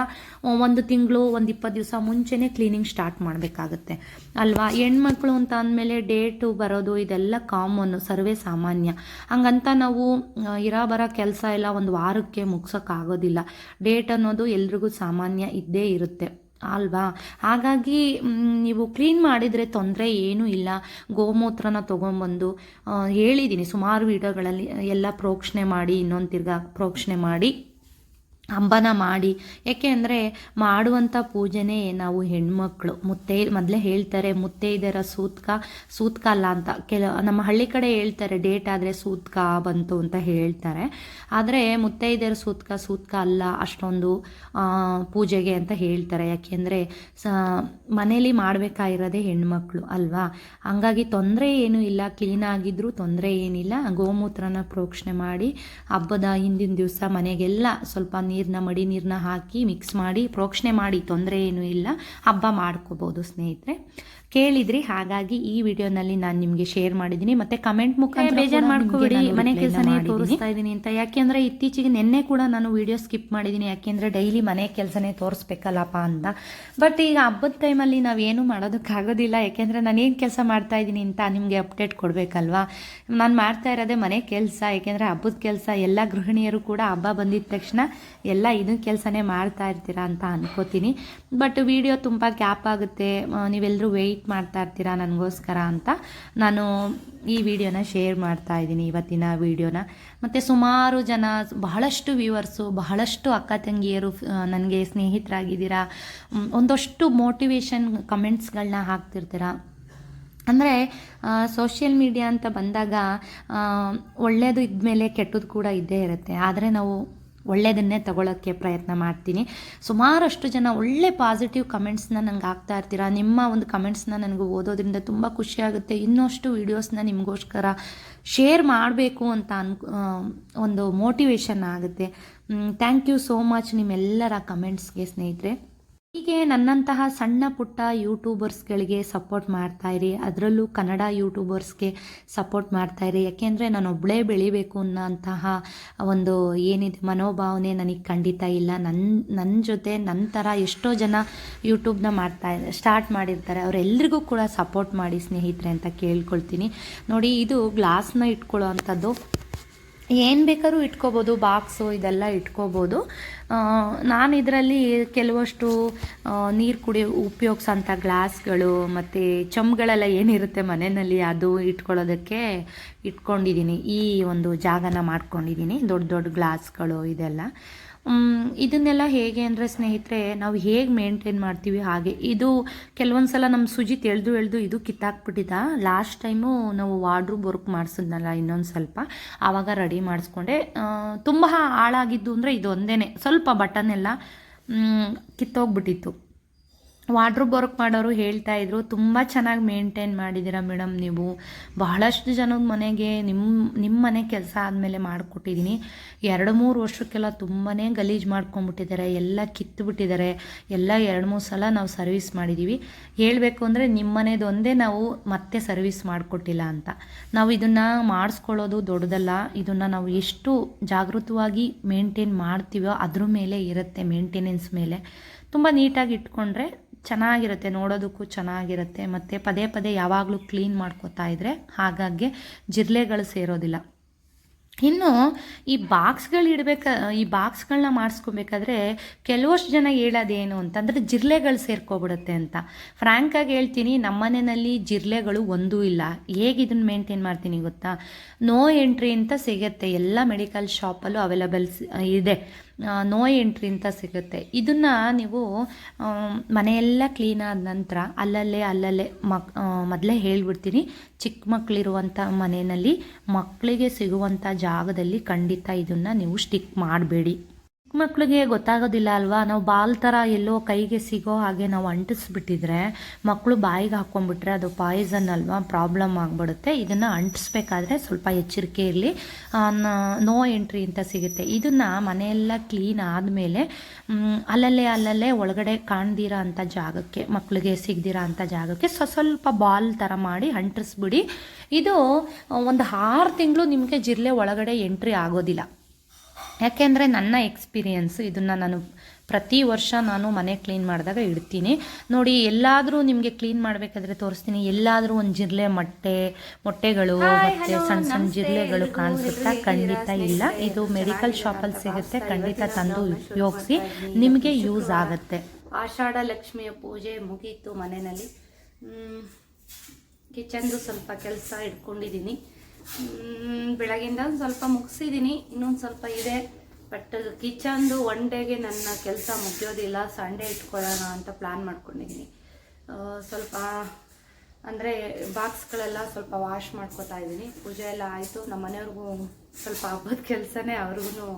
S1: ಒಂದು ತಿಂಗಳು, ಒಂದು ಇಪ್ಪತ್ತು ದಿವಸ ಮುಂಚೆನೇ ಕ್ಲೀನಿಂಗ್ ಸ್ಟಾರ್ಟ್ ಮಾಡಬೇಕಾಗತ್ತೆ. ಅಲ್ವಾ? ಹೆಣ್ಮಕ್ಳು ಅಂತ ಅಂದಮೇಲೆ ಡೇಟು ಬರೋದು, ಇದೆಲ್ಲ ಕಾಮನ್ನು, ಸರ್ವೇ ಸಾಮಾನ್ಯ. ಹಂಗಂತ ನಾವು ಇರ ಇರೋ ಬರೋ ಕೆಲಸ ಎಲ್ಲ ಒಂದು ವಾರಕ್ಕೆ ಮುಗ್ಸೋಕ್ಕಾಗೋದಿಲ್ಲ. ಡೇಟ್ ಅನ್ನೋದು ಎಲ್ರಿಗೂ ಸಾಮಾನ್ಯ ಇದ್ದೇ ಇರುತ್ತೆ. ಅಲ್ವಾ? ಹಾಗಾಗಿ ನೀವು ಕ್ಲೀನ್ ಮಾಡಿದರೆ ತೊಂದರೆ ಏನೂ ಇಲ್ಲ. ಗೋಮೂತ್ರನ ತೊಗೊಂಬಂದು ಹೇಳಿದ್ದೀನಿ ಸುಮಾರು ವಿಡಿಯೋಗಳಲ್ಲಿ ಎಲ್ಲ ಪ್ರೋಕ್ಷಣೆ ಮಾಡಿ, ಇನ್ನೊಂದು ತಿರ್ಗಾ ಪ್ರೋಕ್ಷಣೆ ಮಾಡಿ. ಹಬ್ಬನ ಮಾಡಿ. ಯಾಕೆ ಅಂದರೆ ಮಾಡುವಂಥ ಪೂಜೆನೇ ನಾವು ಹೆಣ್ಮಕ್ಳು. ಮುತ್ತೈ, ಮೊದಲೇ ಹೇಳ್ತಾರೆ ಮುತ್ತೈದೆಯರ ಸೂತ್ಕ ಸೂತ್ಕ ಅಲ್ಲ ಅಂತ. ಕೆಲ, ನಮ್ಮ ಹಳ್ಳಿ ಕಡೆ ಹೇಳ್ತಾರೆ, ಡೇಟ್ ಆದರೆ ಸೂತ್ಕ ಬಂತು ಅಂತ ಹೇಳ್ತಾರೆ. ಆದರೆ ಮುತ್ತೈದೆಯರ ಸೂತ್ಕ ಸೂತ್ಕ ಅಲ್ಲ, ಅಷ್ಟೊಂದು ಪೂಜೆಗೆ ಅಂತ ಹೇಳ್ತಾರೆ. ಯಾಕೆಂದರೆ ಸ, ಮನೇಲಿ ಮಾಡಬೇಕಾಗಿರೋದೇ ಹೆಣ್ಮಕ್ಳು, ಅಲ್ವಾ? ಹಂಗಾಗಿ ತೊಂದರೆ ಏನೂ ಇಲ್ಲ. ಕ್ಲೀನ್ ಆಗಿದ್ರೂ ತೊಂದರೆ ಏನಿಲ್ಲ. ಗೋಮೂತ್ರನ ಪ್ರೋಕ್ಷಣೆ ಮಾಡಿ ಹಬ್ಬದ ಹಿಂದಿನ ದಿವಸ ಮನೆಗೆಲ್ಲ ಸ್ವಲ್ಪ ನೀರನ್ನ ಮಡಿ ನೀರನ್ನ ಹಾಕಿ ಮಿಕ್ಸ್ ಮಾಡಿ ಪ್ರೋಕ್ಷಣೆ ಮಾಡಿ ತೊಂದರೆ ಏನೂ ಇಲ್ಲ. ಹಬ್ಬ ಮಾಡ್ಕೋಬೋದು ಸ್ನೇಹಿತರೆ. ಕೇಳಿದ್ರಿ ಹಾಗಾಗಿ ಈ ವಿಡಿಯೋನಲ್ಲಿ ನಾನು ನಿಮಗೆ ಶೇರ್ ಮಾಡಿದ್ದೀನಿ. ಮತ್ತೆ ಕಮೆಂಟ್ ಮುಖಾಂತರ ಬೇಜಾರು ಮಾಡ್ಕೋಬೇಡಿ. ಮನೆ ಕೆಲಸನೇ ತೋರಿಸ್ತಾ ಇದ್ದೀನಿ ಅಂತ. ಯಾಕೆಂದ್ರೆ ಇತ್ತೀಚೆಗೆ ನಿನ್ನೆ ಕೂಡ ನಾನು ವಿಡಿಯೋ ಸ್ಕಿಪ್ ಮಾಡಿದ್ದೀನಿ. ಯಾಕೆಂದ್ರೆ ಡೈಲಿ ಮನೆ ಕೆಲಸನೇ ತೋರಿಸ್ಬೇಕಲ್ಲಪ್ಪ ಅಂತ. ಬಟ್ ಈಗ ಹಬ್ಬದ ಟೈಮಲ್ಲಿ ನಾವೇನು ಮಾಡೋದಕ್ಕಾಗೋದಿಲ್ಲ. ಯಾಕೆಂದ್ರೆ ನಾನು ಏನು ಕೆಲಸ ಮಾಡ್ತಾ ಇದ್ದೀನಿ ಅಂತ ನಿಮಗೆ ಅಪ್ಡೇಟ್ ಕೊಡಬೇಕಲ್ವಾ? ನಾನು ಮಾಡ್ತಾ ಇರೋದೇ ಮನೆ ಕೆಲಸ. ಯಾಕೆಂದರೆ ಹಬ್ಬದ ಕೆಲಸ ಎಲ್ಲ ಗೃಹಿಣಿಯರು ಕೂಡ ಹಬ್ಬ ಬಂದಿದ ತಕ್ಷಣ ಎಲ್ಲ ಇದನ್ನ ಕೆಲಸನೇ ಮಾಡ್ತಾ ಇರ್ತೀರಾ ಅಂತ ಅನ್ಕೋತೀನಿ. ಬಟ್ ವಿಡಿಯೋ ತುಂಬ ಗ್ಯಾಪ್ ಆಗುತ್ತೆ. ನೀವೆಲ್ಲರೂ ವೆಯ್ಟ್ ಮಾಡ್ತಾ ಇರ್ತೀರಾ ನನಗೋಸ್ಕರ ಅಂತ ನಾನು ಈ ವಿಡಿಯೋನ ಶೇರ್ ಮಾಡ್ತಾ ಇದ್ದೀನಿ ಇವತ್ತಿನ ವಿಡಿಯೋನ. ಮತ್ತು ಸುಮಾರು ಜನ, ಬಹಳಷ್ಟು ವ್ಯೂವರ್ಸು ಬಹಳಷ್ಟು ಅಕ್ಕ ತಂಗಿಯರು ನನಗೆ ಸ್ನೇಹಿತರಾಗಿದ್ದೀರಾ ಒಂದಷ್ಟು ಮೋಟಿವೇಶನ್ ಕಮೆಂಟ್ಸ್ಗಳನ್ನ ಹಾಕ್ತಿರ್ತೀರಾ. ಅಂದರೆ ಸೋಷಿಯಲ್ ಮೀಡಿಯಾ ಅಂತ ಬಂದಾಗ ಒಳ್ಳೆಯದು ಒಳ್ಳೆಯದು ಇದ್ಮೇಲೆ ಕೆಟ್ಟದ್ದು ಕೂಡ ಇದ್ದೇ ಇರುತ್ತೆ. ಆದರೆ ನಾವು ಒಳ್ಳೆಯದನ್ನೇ ತಗೊಳ್ಳೋಕ್ಕೆ ಪ್ರಯತ್ನ ಮಾಡ್ತೀನಿ. ಸುಮಾರಷ್ಟು ಜನ ಒಳ್ಳೆ ಪಾಸಿಟಿವ್ ಕಮೆಂಟ್ಸ್ನ ನನಗೆ ಆಗ್ತಾ ಇರ್ತೀರ? ನಿಮ್ಮ ಒಂದು ಕಮೆಂಟ್ಸ್ನ ನನಗೆ ಓದೋದ್ರಿಂದ ತುಂಬ ಖುಷಿಯಾಗುತ್ತೆ ಇನ್ನಷ್ಟು ವೀಡಿಯೋಸ್ನ ನಿಮಗೋಸ್ಕರ ಶೇರ್ ಮಾಡಬೇಕು ಅಂತ ಅನ್ ಒಂದು ಮೋಟಿವೇಶನ್ ಆಗುತ್ತೆ. ಥ್ಯಾಂಕ್ ಯು ಸೋ ಮಚ್ ನಿಮ್ಮೆಲ್ಲರ ಕಮೆಂಟ್ಸ್ಗೆ ಸ್ನೇಹಿತರೆ. ಹೀಗೆ ನನ್ನಂತಹ ಸಣ್ಣ ಪುಟ್ಟ ಯೂಟ್ಯೂಬರ್ಸ್ಗಳಿಗೆ ಸಪೋರ್ಟ್ ಮಾಡ್ತಾ ಇರಿ. ಅದರಲ್ಲೂ ಕನ್ನಡ ಯೂಟ್ಯೂಬರ್ಸ್ಗೆ ಸಪೋರ್ಟ್ ಮಾಡ್ತಾ ಇರಿ. ಯಾಕೆಂದರೆ ನಾನು ಒಬ್ಬಳೇ ಬೆಳಿಬೇಕು ಅನ್ನೋಂತಹ ಒಂದು ಏನಿದೆ ಮನೋಭಾವನೆ ನನಗೆ ಖಂಡಿತ ಇಲ್ಲ. ನನ್ನ ನನ್ನ ಜೊತೆ ನನ್ನ ಥರ ಎಷ್ಟೋ ಜನ ಯೂಟ್ಯೂಬ್ನ ಮಾಡ್ತಾ ಸ್ಟಾರ್ಟ್ ಮಾಡಿರ್ತಾರೆ. ಅವರೆಲ್ಲರಿಗೂ ಕೂಡ ಸಪೋರ್ಟ್ ಮಾಡಿ ಸ್ನೇಹಿತರೆ ಅಂತ ಕೇಳ್ಕೊಳ್ತೀನಿ. ನೋಡಿ, ಇದು ಗ್ಲಾಸ್ನ ಇಟ್ಕೊಳ್ಳೋ ಅಂಥದ್ದು ಏನು ಬೇಕಾದ್ರೂ ಇಟ್ಕೋಬೋದು ಬಾಕ್ಸು ಇದೆಲ್ಲ ಇಟ್ಕೋಬೋದು. ನಾನು ಇದರಲ್ಲಿ ಕೆಲವಷ್ಟು ನೀರು ಕುಡಿ ಉಪಯೋಗಿಸೋಂಥ ಗ್ಲಾಸ್ಗಳು ಮತ್ತು ಚಮ್ಗಳೆಲ್ಲ ಏನಿರುತ್ತೆ ಮನೆಯಲ್ಲಿ ಅದು ಇಟ್ಕೊಳ್ಳೋದಕ್ಕೆ ಇಟ್ಕೊಂಡಿದ್ದೀನಿ ಈ ಒಂದು ಜಾಗನ ಮಾಡ್ಕೊಂಡಿದ್ದೀನಿ ದೊಡ್ಡ ದೊಡ್ಡ ಗ್ಲಾಸ್ಗಳು ಇದೆಲ್ಲ. ಇದನ್ನೆಲ್ಲ ಹೇಗೆ ಅಂದರೆ ಸ್ನೇಹಿತರೆ, ನಾವು ಹೇಗೆ ಮೇಂಟೈನ್ ಮಾಡ್ತೀವಿ ಹಾಗೆ. ಇದು ಕೆಲವೊಂದು ಸಲ ನಮ್ಮ ಸುಜಿತ್ ಎಳ್ದು ಎಳೆದು ಇದು ಕಿತ್ತಾಕ್ಬಿಟ್ಟಿದ್ದ ಲಾಸ್ಟ್ ಟೈಮು ನಾವು ವಾರ್ಡ್ರು ವರ್ಕ್ ಮಾಡಿಸಿದ್ನಲ್ಲ ಇನ್ನೊಂದು ಸ್ವಲ್ಪ. ಆವಾಗ ರೆಡಿ ಮಾಡಿಸ್ಕೊಂಡೆ. ತುಂಬ ಹಾಳಾಗಿದ್ದು ಅಂದರೆ ಇದು ಒಂದೇ ಸ್ವಲ್ಪ ಬಟನ್ ಎಲ್ಲ ಕಿತ್ತೋಗ್ಬಿಟ್ಟಿತ್ತು. ವಾರ್ಡ್ರೂಬ್ ವರ್ಕ್ ಮಾಡೋರು ಹೇಳ್ತಾ ಇದ್ರು, ತುಂಬ ಚೆನ್ನಾಗಿ ಮೇಂಟೈನ್ ಮಾಡಿದ್ದೀರಾ ಮೇಡಮ್ ನೀವು. ಬಹಳಷ್ಟು ಜನದ ಮನೆಗೆ ನಿಮ್ಮ ನಿಮ್ಮ ಮನೆ ಕೆಲಸ ಆದಮೇಲೆ ಮಾಡಿಕೊಟ್ಟಿದ್ದೀನಿ ಎರಡು ಮೂರು ವರ್ಷಕ್ಕೆಲ್ಲ ತುಂಬಾ ಗಲೀಜು ಮಾಡ್ಕೊಂಡ್ಬಿಟ್ಟಿದ್ದಾರೆ ಎಲ್ಲ ಕಿತ್ತುಬಿಟ್ಟಿದ್ದಾರೆ ಎಲ್ಲ ಎರಡು ಮೂರು ಸಲ ನಾವು ಸರ್ವಿಸ್ ಮಾಡಿದ್ದೀವಿ ಹೇಳಬೇಕು ಅಂದರೆ ನಿಮ್ಮ ಒಂದೇ ನಾವು ಮತ್ತೆ ಸರ್ವಿಸ್ ಮಾಡಿಕೊಟ್ಟಿಲ್ಲ ಅಂತ. ನಾವು ಇದನ್ನು ಮಾಡಿಸ್ಕೊಳ್ಳೋದು ದೊಡ್ಡದಲ್ಲ. ಇದನ್ನು ನಾವು ಎಷ್ಟು ಜಾಗೃತವಾಗಿ ಮೇಂಟೈನ್ ಮಾಡ್ತೀವೋ ಅದ್ರ ಮೇಲೆ ಇರುತ್ತೆ ಮೇಂಟೆನೆನ್ಸ್ ಮೇಲೆ. ತುಂಬ ನೀಟಾಗಿ ಇಟ್ಕೊಂಡ್ರೆ ಚೆನ್ನಾಗಿರುತ್ತೆ, ನೋಡೋದಕ್ಕೂ ಚೆನ್ನಾಗಿರುತ್ತೆ. ಮತ್ತು ಪದೇ ಪದೇ ಯಾವಾಗಲೂ ಕ್ಲೀನ್ ಮಾಡ್ಕೋತಾ ಇದ್ದರೆ ಹಾಗಾಗಿ ಜಿರಲೆಗಳು ಸೇರೋದಿಲ್ಲ. ಇನ್ನು ಈ ಬಾಕ್ಸ್ಗಳು ಇಡಬೇಕ, ಈ ಬಾಕ್ಸ್ಗಳನ್ನ ಮಾಡಿಸ್ಕೊಬೇಕಾದ್ರೆ ಕೆಲವಷ್ಟು ಜನ ಹೇಳೋದೇನು ಅಂತಂದರೆ ಜಿರಲೆಗಳು ಸೇರ್ಕೊಬಿಡುತ್ತೆ ಅಂತ. ಫ್ರ್ಯಾಂಕಾಗಿ ಹೇಳ್ತೀನಿ ನಮ್ಮನೆಯಲ್ಲಿ ಜಿರಲೆಗಳು ಒಂದೂ ಇಲ್ಲ. ಹೇಗೆ ಇದನ್ನು ಮೇಂಟೈನ್ ಮಾಡ್ತೀನಿ ಗೊತ್ತಾ? ನೋ ಎಂಟ್ರಿ ಅಂತ ಸಿಗುತ್ತೆ. ಎಲ್ಲ ಮೆಡಿಕಲ್ ಶಾಪಲ್ಲೂ ಅವೈಲಬಲ್ಸ್ ಇದೆ. ನೋ ಎಂಟ್ರಿ ಅಂತ ಸಿಗುತ್ತೆ. ಇದನ್ನು ನೀವು ಮನೆಯೆಲ್ಲ ಕ್ಲೀನ್ ಆದ ನಂತರ ಅಲ್ಲಲ್ಲೇ ಅಲ್ಲಲ್ಲೇ ಮಕ್ ಮೊದಲೇ ಹೇಳ್ಬಿಡ್ತೀನಿ. ಚಿಕ್ಕ ಮಕ್ಕಳಿರುವಂಥ ಮನೆಯಲ್ಲಿ ಮಕ್ಕಳಿಗೆ ಸಿಗುವಂಥ ಜಾಗದಲ್ಲಿ ಖಂಡಿತ ಇದನ್ನು ನೀವು ಸ್ಟಿಕ್ ಮಾಡಬೇಡಿ. ಮಕ್ಕಳಿಗೆ ಗೊತ್ತಾಗೋದಿಲ್ಲ ಅಲ್ವಾ? ನಾವು ಬಾಲ್ ಥರ ಎಲ್ಲೋ ಕೈಗೆ ಸಿಗೋ ಹಾಗೆ ನಾವು ಅಂಟಿಸ್ಬಿಟ್ಟಿದ್ರೆ ಮಕ್ಕಳು ಬಾಯಿಗೆ ಹಾಕ್ಕೊಂಡ್ಬಿಟ್ರೆ ಅದು ಪಾಯ್ಸನ್ ಅಲ್ವಾ? ಪ್ರಾಬ್ಲಮ್ ಆಗಿಬಿಡುತ್ತೆ. ಇದನ್ನು ಅಂಟಿಸ್ಬೇಕಾದ್ರೆ ಸ್ವಲ್ಪ ಎಚ್ಚರಿಕೆ ಇರಲಿ. ನೋ ಎಂಟ್ರಿ ಅಂತ ಸಿಗುತ್ತೆ. ಇದನ್ನು ಮನೆಯೆಲ್ಲ ಕ್ಲೀನ್ ಆದಮೇಲೆ ಅಲ್ಲಲ್ಲೇ ಅಲ್ಲಲ್ಲೇ ಒಳಗಡೆ ಕಾಣ್ದಿರೋ ಅಂಥ ಜಾಗಕ್ಕೆ ಮಕ್ಕಳಿಗೆ ಸಿಗದಿರೋ ಅಂಥ ಜಾಗಕ್ಕೆ ಸ್ವ, ಸ್ವಲ್ಪ ಬಾಲ್ ಥರ ಮಾಡಿ ಅಂಟಿಸ್ಬಿಡಿ. ಇದು, ಒಂದು ಆರು ತಿಂಗಳು ನಿಮಗೆ ಜಿರಲೆ ಒಳಗಡೆ ಎಂಟ್ರಿ ಆಗೋದಿಲ್ಲ. ಯಾಕೆಂದರೆ ನನ್ನ ಎಕ್ಸ್ಪೀರಿಯನ್ಸ್ ಇದನ್ನು ನಾನು ಪ್ರತಿ ವರ್ಷ ನಾನು ಮನೆ ಕ್ಲೀನ್ ಮಾಡಿದಾಗ ಇಡ್ತೀನಿ. ನೋಡಿ ಎಲ್ಲಾದರೂ ನಿಮಗೆ ಕ್ಲೀನ್ ಮಾಡಬೇಕಾದ್ರೆ ತೋರಿಸ್ತೀನಿ. ಎಲ್ಲಾದರೂ ಒಂದು ಜಿರ್ಲೆ ಮೊಟ್ಟೆ ಮೊಟ್ಟೆಗಳು ಮತ್ತು ಸಣ್ಣ ಸಣ್ಣ ಜಿರ್ಲೆಗಳು ಕಾಣಿಸುತ್ತಾ? ಖಂಡಿತ ಇಲ್ಲ. ಇದು ಮೆಡಿಕಲ್ ಶಾಪಲ್ಲಿ ಸಿಗುತ್ತೆ. ಖಂಡಿತ ತಂದು ಉಪಯೋಗಿಸಿ. ನಿಮಗೆ ಯೂಸ್ ಆಗುತ್ತೆ.
S2: ಆಷಾಢ ಲಕ್ಷ್ಮಿಯ ಪೂಜೆ ಮುಗೀತು ಮನೆಯಲ್ಲಿ. ಕಿಚನ್ದು ಸ್ವಲ್ಪ ಕೆಲಸ ಇಟ್ಕೊಂಡಿದ್ದೀನಿ ಬೆಳಗಿಂದ ಸ್ವಲ್ಪ ಮುಗಿಸಿದ್ದೀನಿ ಇನ್ನೊಂದು ಸ್ವಲ್ಪ ಇದೆ. ಬಟ್ ಕಿಚನ್ದು ಒನ್ ಡೇಗೆ ನನ್ನ ಕೆಲಸ ಮುಗಿಯೋದಿಲ್ಲ ಸಂಡೇ ಇಟ್ಕೊಳ್ಳೋಣ ಅಂತ ಪ್ಲ್ಯಾನ್ ಮಾಡ್ಕೊಂಡಿದ್ದೀನಿ ಸ್ವಲ್ಪ, ಅಂದರೆ ಬಾಕ್ಸ್ಗಳೆಲ್ಲ ಸ್ವಲ್ಪ ವಾಶ್ ಮಾಡ್ಕೊತಾ ಇದ್ದೀನಿ ಪೂಜೆ ಎಲ್ಲ ಆಯಿತು ನಮ್ಮ ಮನೆಯವ್ರಿಗೂ ಸ್ವಲ್ಪ ಹಬ್ಬದ ಕೆಲಸನೇ ಅವ್ರಿಗೂ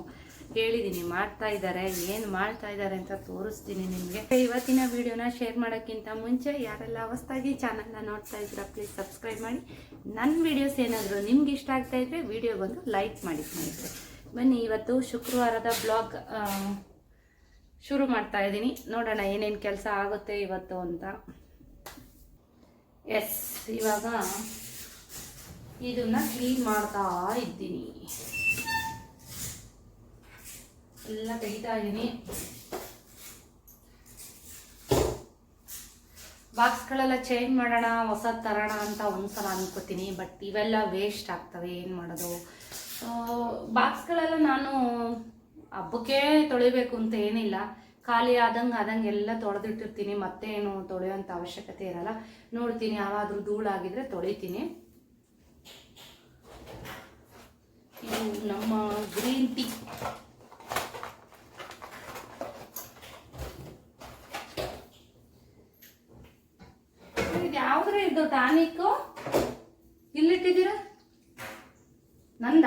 S2: ಹೇಳಿದ್ದೀನಿ ಮಾಡ್ತಾ ಇದ್ದಾರೆ ಏನು ಮಾಡ್ತಾ ಇದ್ದಾರೆ ಅಂತ ತೋರಿಸ್ತೀನಿ ನಿಮಗೆ. ಇವತ್ತಿನ ವಿಡಿಯೋನ ಶೇರ್ ಮಾಡೋಕ್ಕಿಂತ ಮುಂಚೆ ಯಾರೆಲ್ಲ ಹೊಸ್ದಾಗಿ ಚಾನಲ್ನ ನೋಡ್ತಾ ಇದ್ದೀರಾ ಪ್ಲೀಸ್ ಸಬ್ಸ್ಕ್ರೈಬ್ ಮಾಡಿ. ನನ್ನ ವಿಡಿಯೋಸ್ ಏನಾದರೂ ನಿಮ್ಗೆ ಇಷ್ಟ ಆಗ್ತಾ ಇದ್ರೆ ವಿಡಿಯೋಗೊಂದು ಲೈಕ್ ಮಾಡಿ ಸ್ನೇಹಿತರೆ. ಬನ್ನಿ, ಇವತ್ತು ಶುಕ್ರವಾರದ ಬ್ಲಾಗ್ ಶುರು ಮಾಡ್ತಾ ಇದ್ದೀನಿ. ನೋಡೋಣ ಏನೇನು ಕೆಲಸ ಆಗುತ್ತೆ ಇವತ್ತು ಅಂತ. ಎಸ್ ಇವಾಗ ಇದನ್ನ ಕ್ಲೀನ್ ಮಾಡ್ತಾ ಇದ್ದೀನಿ. ಎಲ್ಲ ತೆಗಿತಾ ಇದ್ದೀನಿ ಬಾಕ್ಸ್ಗಳೆಲ್ಲ ಚೇಂಜ್ ಮಾಡೋಣ ಹೊಸ ತರೋಣ ಅಂತ ಒಂದ್ಸಲ ಅನ್ಕೋತೀನಿ ಬಟ್ ಇವೆಲ್ಲ ವೇಸ್ಟ್ ಆಗ್ತವೆ, ಏನು ಮಾಡೋದು? ಬಾಕ್ಸ್ಗಳೆಲ್ಲ ನಾನು ಹಬ್ಬಕ್ಕೆ ತೊಳಿಬೇಕು ಅಂತ ಏನಿಲ್ಲ. ಖಾಲಿ ಆದಂಗೆ ಆದಂಗೆ ಎಲ್ಲ ತೊಳೆದಿಟ್ಟಿರ್ತೀನಿ, ಮತ್ತೆ ಏನು ತೊಳೆಯೋಂಥ ಅವಶ್ಯಕತೆ ಇರಲ್ಲ. ನೋಡ್ತೀನಿ, ಯಾವಾದರೂ ಧೂಳಾಗಿದ್ರೆ ತೊಳಿತೀನಿ. ಇದು ನಮ್ಮ ಗ್ರೀನ್ ಟೀ ಇದು ಇದು ಟಾನಿಕ್ಕು ಇಲ್ಲಿಟ್ಟಿದ್ದೀರಾ? ನಂದ?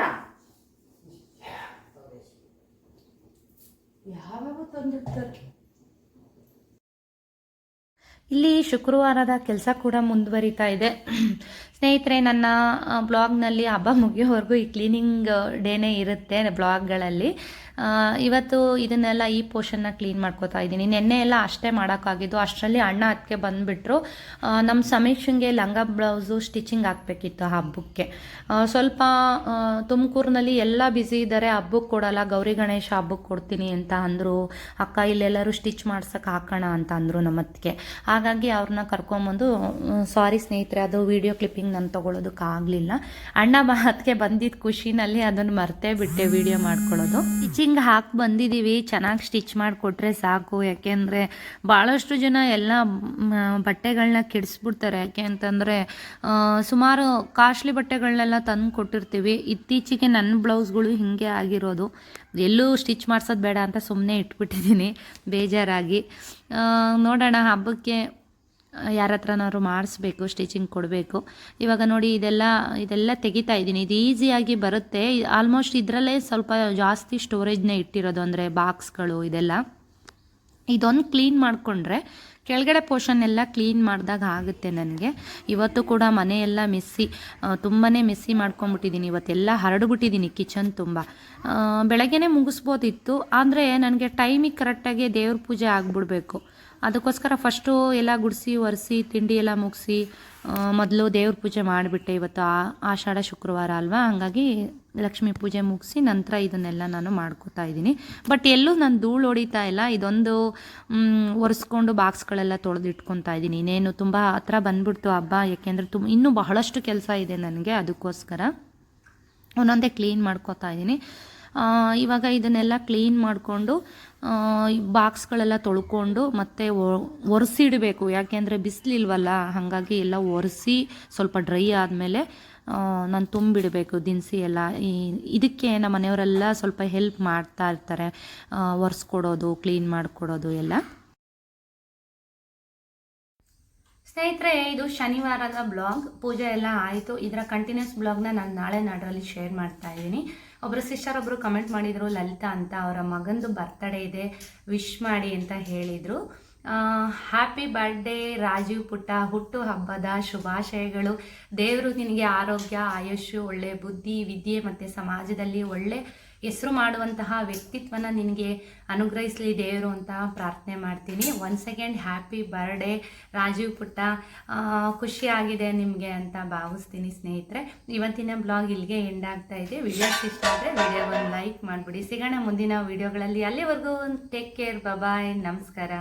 S2: ಯಾವಾಗ ತಂದಿರ್ತಾರೆ?
S1: ಇಲ್ಲಿ ಶುಕ್ರವಾರದ ಕೆಲಸ ಕೂಡ ಮುಂದುವರಿತಾ ಇದೆ. ಸ್ನೇಹಿತರೆ, ನನ್ನ ಬ್ಲಾಗ್ನಲ್ಲಿ ಹಬ್ಬ ಮುಗಿಯೋವರೆಗೂ ಈ ಕ್ಲೀನಿಂಗ್ ಡೇನೇ ಇರುತ್ತೆ ಬ್ಲಾಗ್ಗಳಲ್ಲಿ. ಇವತ್ತು ಇದನ್ನೆಲ್ಲ ಈ ಪೋರ್ಷನ್ನ ಕ್ಲೀನ್ ಮಾಡ್ಕೋತಾ ಇದ್ದೀನಿ. ನಿನ್ನೆ ಎಲ್ಲ ಅಷ್ಟೇ ಮಾಡೋಕ್ಕಾಗಿದ್ದು. ಅಷ್ಟರಲ್ಲಿ ಅಣ್ಣ ಅದಕ್ಕೆ ಬಂದುಬಿಟ್ರು. ನಮ್ಮ ಸಮೀಕ್ಷೆಗೆ ಲಂಗ ಬ್ಲೌಸು ಸ್ಟಿಚಿಂಗ್ ಹಾಕಬೇಕಿತ್ತು ಹಬ್ಬಕ್ಕೆ. ಸ್ವಲ್ಪ ತುಮಕೂರಿನಲ್ಲಿ ಎಲ್ಲ ಬ್ಯುಸಿ ಇದ್ದಾರೆ. ಹಬ್ಬಕ್ಕೆ ಕೊಡಲ್ಲ. ಗೌರಿ ಗಣೇಶ ಹಬ್ಬಕ್ಕೆ ಕೊಡ್ತೀನಿ ಅಂತ ಅಂದರು. ಅಕ್ಕ, ಇಲ್ಲೆಲ್ಲರೂ ಸ್ಟಿಚ್ ಮಾಡ್ಸಕ್ಕೆ ಹಾಕೋಣ ಅಂತ ಅಂದರು ನಮ್ಮತ್ತಿಗೆ ಹಾಗಾಗಿ ಅವ್ರನ್ನ ಕರ್ಕೊಂಬಂದು ಸಾರಿ ಸ್ನೇಹಿತರೆ, ಅದು ವಿಡಿಯೋ ಕ್ಲಿಪ್ಪಿಂಗ್ ನಾನು ತೊಗೊಳೋದಕ್ಕಾಗಲಿಲ್ಲ ಅಣ್ಣ ಅದಕ್ಕೆ ಬಂದಿದ್ದ ಖುಷಿನಲ್ಲಿ ಅದನ್ನು ಮರ್ತೇ ಬಿಟ್ಟೆ ವಿಡಿಯೋ ಮಾಡ್ಕೊಳ್ಳೋದು. ಸ್ಟಿಚಿಂಗ್ ಹಾಕಿ ಬಂದಿದ್ದೀವಿ ಚೆನ್ನಾಗಿ ಸ್ಟಿಚ್ ಮಾಡಿಕೊಟ್ರೆ ಸಾಕು. ಯಾಕೆಂದರೆ ಭಾಳಷ್ಟು ಜನ ಎಲ್ಲ ಬಟ್ಟೆಗಳನ್ನ ಕೆಡಿಸ್ಬಿಡ್ತಾರೆ. ಯಾಕೆ ಅಂತಂದರೆ ಸುಮಾರು ಕಾಸ್ಟ್ಲಿ ಬಟ್ಟೆಗಳನ್ನೆಲ್ಲ ತಂದು ಕೊಟ್ಟಿರ್ತೀವಿ. ಇತ್ತೀಚೆಗೆ ನನ್ನ ಬ್ಲೌಸ್ಗಳು ಹೀಗೆ ಆಗಿರೋದು. ಎಲ್ಲೂ ಸ್ಟಿಚ್ ಮಾಡ್ಸೋದು ಬೇಡ ಅಂತ ಸುಮ್ಮನೆ ಇಟ್ಬಿಟ್ಟಿದ್ದೀನಿ ಬೇಜಾರಾಗಿ. ನೋಡೋಣ, ಹಬ್ಬಕ್ಕೆ ಯಾರ ಹತ್ರನಾದ್ರು ಮಾಡಿಸ್ಬೇಕು ಸ್ಟಿಚಿಂಗ್ ಕೊಡಬೇಕು. ಇವಾಗ ನೋಡಿ ಇದೆಲ್ಲ ಇದೆಲ್ಲ ತೆಗಿತಾ ಇದ್ದೀನಿ. ಇದು ಈಸಿಯಾಗಿ ಬರುತ್ತೆ. ಆಲ್ಮೋಸ್ಟ್ ಇದರಲ್ಲೇ ಸ್ವಲ್ಪ ಜಾಸ್ತಿ ಸ್ಟೋರೇಜ್ನ ಇಟ್ಟಿರೋದು, ಅಂದರೆ ಬಾಕ್ಸ್ಗಳು ಇದೆಲ್ಲ. ಇದೊಂದು ಕ್ಲೀನ್ ಮಾಡಿಕೊಂಡ್ರೆ ಕೆಳಗಡೆ ಪೋರ್ಷನ್ ಎಲ್ಲ ಕ್ಲೀನ್ ಮಾಡಿದಾಗ ಆಗುತ್ತೆ ನನಗೆ. ಇವತ್ತು ಕೂಡ ಮನೆಯೆಲ್ಲ ಮಿಸ್ಸಿ ತುಂಬಾ ಮಿಸ್ಸಿ ಮಾಡ್ಕೊಂಬಿಟ್ಟಿದ್ದೀನಿ ಇವತ್ತೆಲ್ಲ ಹರಡ್ಬಿಟ್ಟಿದ್ದೀನಿ ಕಿಚನ್ ತುಂಬ. ಬೆಳಗ್ಗೆ ಬೆಳಗ್ಗೆನೇ ಮುಗಿಸ್ಬೋದಿತ್ತು. ಆದರೆ ನನಗೆ ಟೈಮಿಗೆ ಕರೆಕ್ಟಾಗಿ ದೇವ್ರ ಪೂಜೆ ಆಗಿಬಿಡ್ಬೇಕು. ಅದಕ್ಕೋಸ್ಕರ ಫಸ್ಟು ಎಲ್ಲ ಗುಡಿಸಿ, ಒರೆಸಿ, ತಿಂಡಿ ಎಲ್ಲ ಮುಗಿಸಿ ಮೊದಲು ದೇವ್ರ ಪೂಜೆ ಮಾಡಿಬಿಟ್ಟೆ ಇವತ್ತು ಆ ಆಷಾಢ ಶುಕ್ರವಾರ ಅಲ್ವಾ? ಹಾಗಾಗಿ ಲಕ್ಷ್ಮೀ ಪೂಜೆ ಮುಗಿಸಿ ನಂತರ ಇದನ್ನೆಲ್ಲ ನಾನು ಮಾಡ್ಕೋತಾ ಇದ್ದೀನಿ. ಬಟ್ ಎಲ್ಲೂ ನಾನು ಧೂಳು ಹೊಡಿತಾ ಇಲ್ಲ. ಇದೊಂದು ಒರೆಸ್ಕೊಂಡು ಬಾಕ್ಸ್ಗಳೆಲ್ಲ ತೊಳೆದಿಟ್ಕೊತಾ ಇದ್ದೀನಿ. ಇನ್ನೇನು ತುಂಬ ಹತ್ರ ಬಂದ್ಬಿಡ್ತು ಹಬ್ಬ. ಯಾಕೆಂದರೆ ತುಂಬ ಇನ್ನೂ ಬಹಳಷ್ಟು ಕೆಲಸ ಇದೆ ನನಗೆ ಅದಕ್ಕೋಸ್ಕರ. ಒಂದೊಂದೇ ಕ್ಲೀನ್ ಮಾಡ್ಕೋತಾ ಇದ್ದೀನಿ. ಇವಾಗ ಇದನ್ನೆಲ್ಲ ಕ್ಲೀನ್ ಮಾಡಿಕೊಂಡು ಬಾಕ್ಸ್ಗಳೆಲ್ಲ ತೊಳ್ಕೊಂಡು ಮತ್ತೆ ಒರೆಸಿಡಬೇಕು. ಯಾಕೆಂದರೆ ಬಿಸಿಲಿಲ್ವಲ್ಲ, ಹಾಗಾಗಿ ಎಲ್ಲ ಒರೆಸಿ ಸ್ವಲ್ಪ ಡ್ರೈ ಆದಮೇಲೆ ನಾನು ತುಂಬಿಡಬೇಕು ದಿನಸಿ ಎಲ್ಲ. ಈ, ಇದಕ್ಕೆ ನಮ್ಮ ಮನೆಯವರೆಲ್ಲ ಸ್ವಲ್ಪ ಹೆಲ್ಪ್ ಮಾಡ್ತಾ ಇರ್ತಾರೆ. ಒರೆಸ್ಕೊಡೋದು ಕ್ಲೀನ್ ಮಾಡಿಕೊಡೋದು ಎಲ್ಲ.
S2: ಸ್ನೇಹಿತರೆ, ಇದು ಶನಿವಾರದ ಬ್ಲಾಗ್ ಪೂಜೆ ಎಲ್ಲ ಆಯಿತು. ಇದರ ಕಂಟಿನ್ಯೂಸ್ ಬ್ಲಾಗ್ನ ನಾನು ನಾಳೆ ನಾಡರಲ್ಲಿ ಶೇರ್ ಮಾಡ್ತಾ ಇದ್ದೀನಿ. ಒಬ್ಬರು ಸಿಸ್ಟರ್ ಒಬ್ಬರು ಕಮೆಂಟ್ ಮಾಡಿದರು, ಲಲಿತಾ ಅಂತ ಅವರ ಮಗಂದು ಬರ್ತಡೇ ಇದೆ ವಿಶ್ ಮಾಡಿ ಅಂತ ಹೇಳಿದರು. ಹ್ಯಾಪಿ ಬರ್ಡೇ ರಾಜೀವ್ ಪುಟ್ಟ, ಹುಟ್ಟು ಹಬ್ಬದ ಶುಭಾಶಯಗಳು. ದೇವರು ನಿನಗೆ ಆರೋಗ್ಯ, ಆಯುಷ್ಯು ಒಳ್ಳೆ ಬುದ್ಧಿ, ವಿದ್ಯೆ ಮತ್ತು ಸಮಾಜದಲ್ಲಿ ಒಳ್ಳೆ ಹೆಸರು ಮಾಡುವಂತಹ ವ್ಯಕ್ತಿತ್ವನ ನಿನಗೆ ಅನುಗ್ರಹಿಸಲಿ ದೇವರು ಅಂತ ಪ್ರಾರ್ಥನೆ ಮಾಡ್ತೀನಿ. One second happy birthday Rajeev ಪುಟ್ಟ ಖುಷಿಯಾಗಿದೆ ನಿಮಗೆ ಅಂತ ಭಾವಿಸ್ತೀನಿ ಸ್ನೇಹಿತರೆ. ಇವತ್ತಿನ ಬ್ಲಾಗ್ ಇಲ್ಲಿಗೆ ಎಂಡ್ ಆಗ್ತಾ ಇದೆ. ವಿಡಿಯೋಸ್ ಇಷ್ಟ ಆದರೆ ವಿಡಿಯೋ ಒಂದು ಲೈಕ್ ಮಾಡಿಬಿಡಿ. ಸಿಗೋಣ ಮುಂದಿನ ವಿಡಿಯೋಗಳಲ್ಲಿ ಅಲ್ಲಿವರೆಗೂ ಟೇಕ್ ಕೇರ್ ಬಾಯ್ ನಮಸ್ಕಾರ.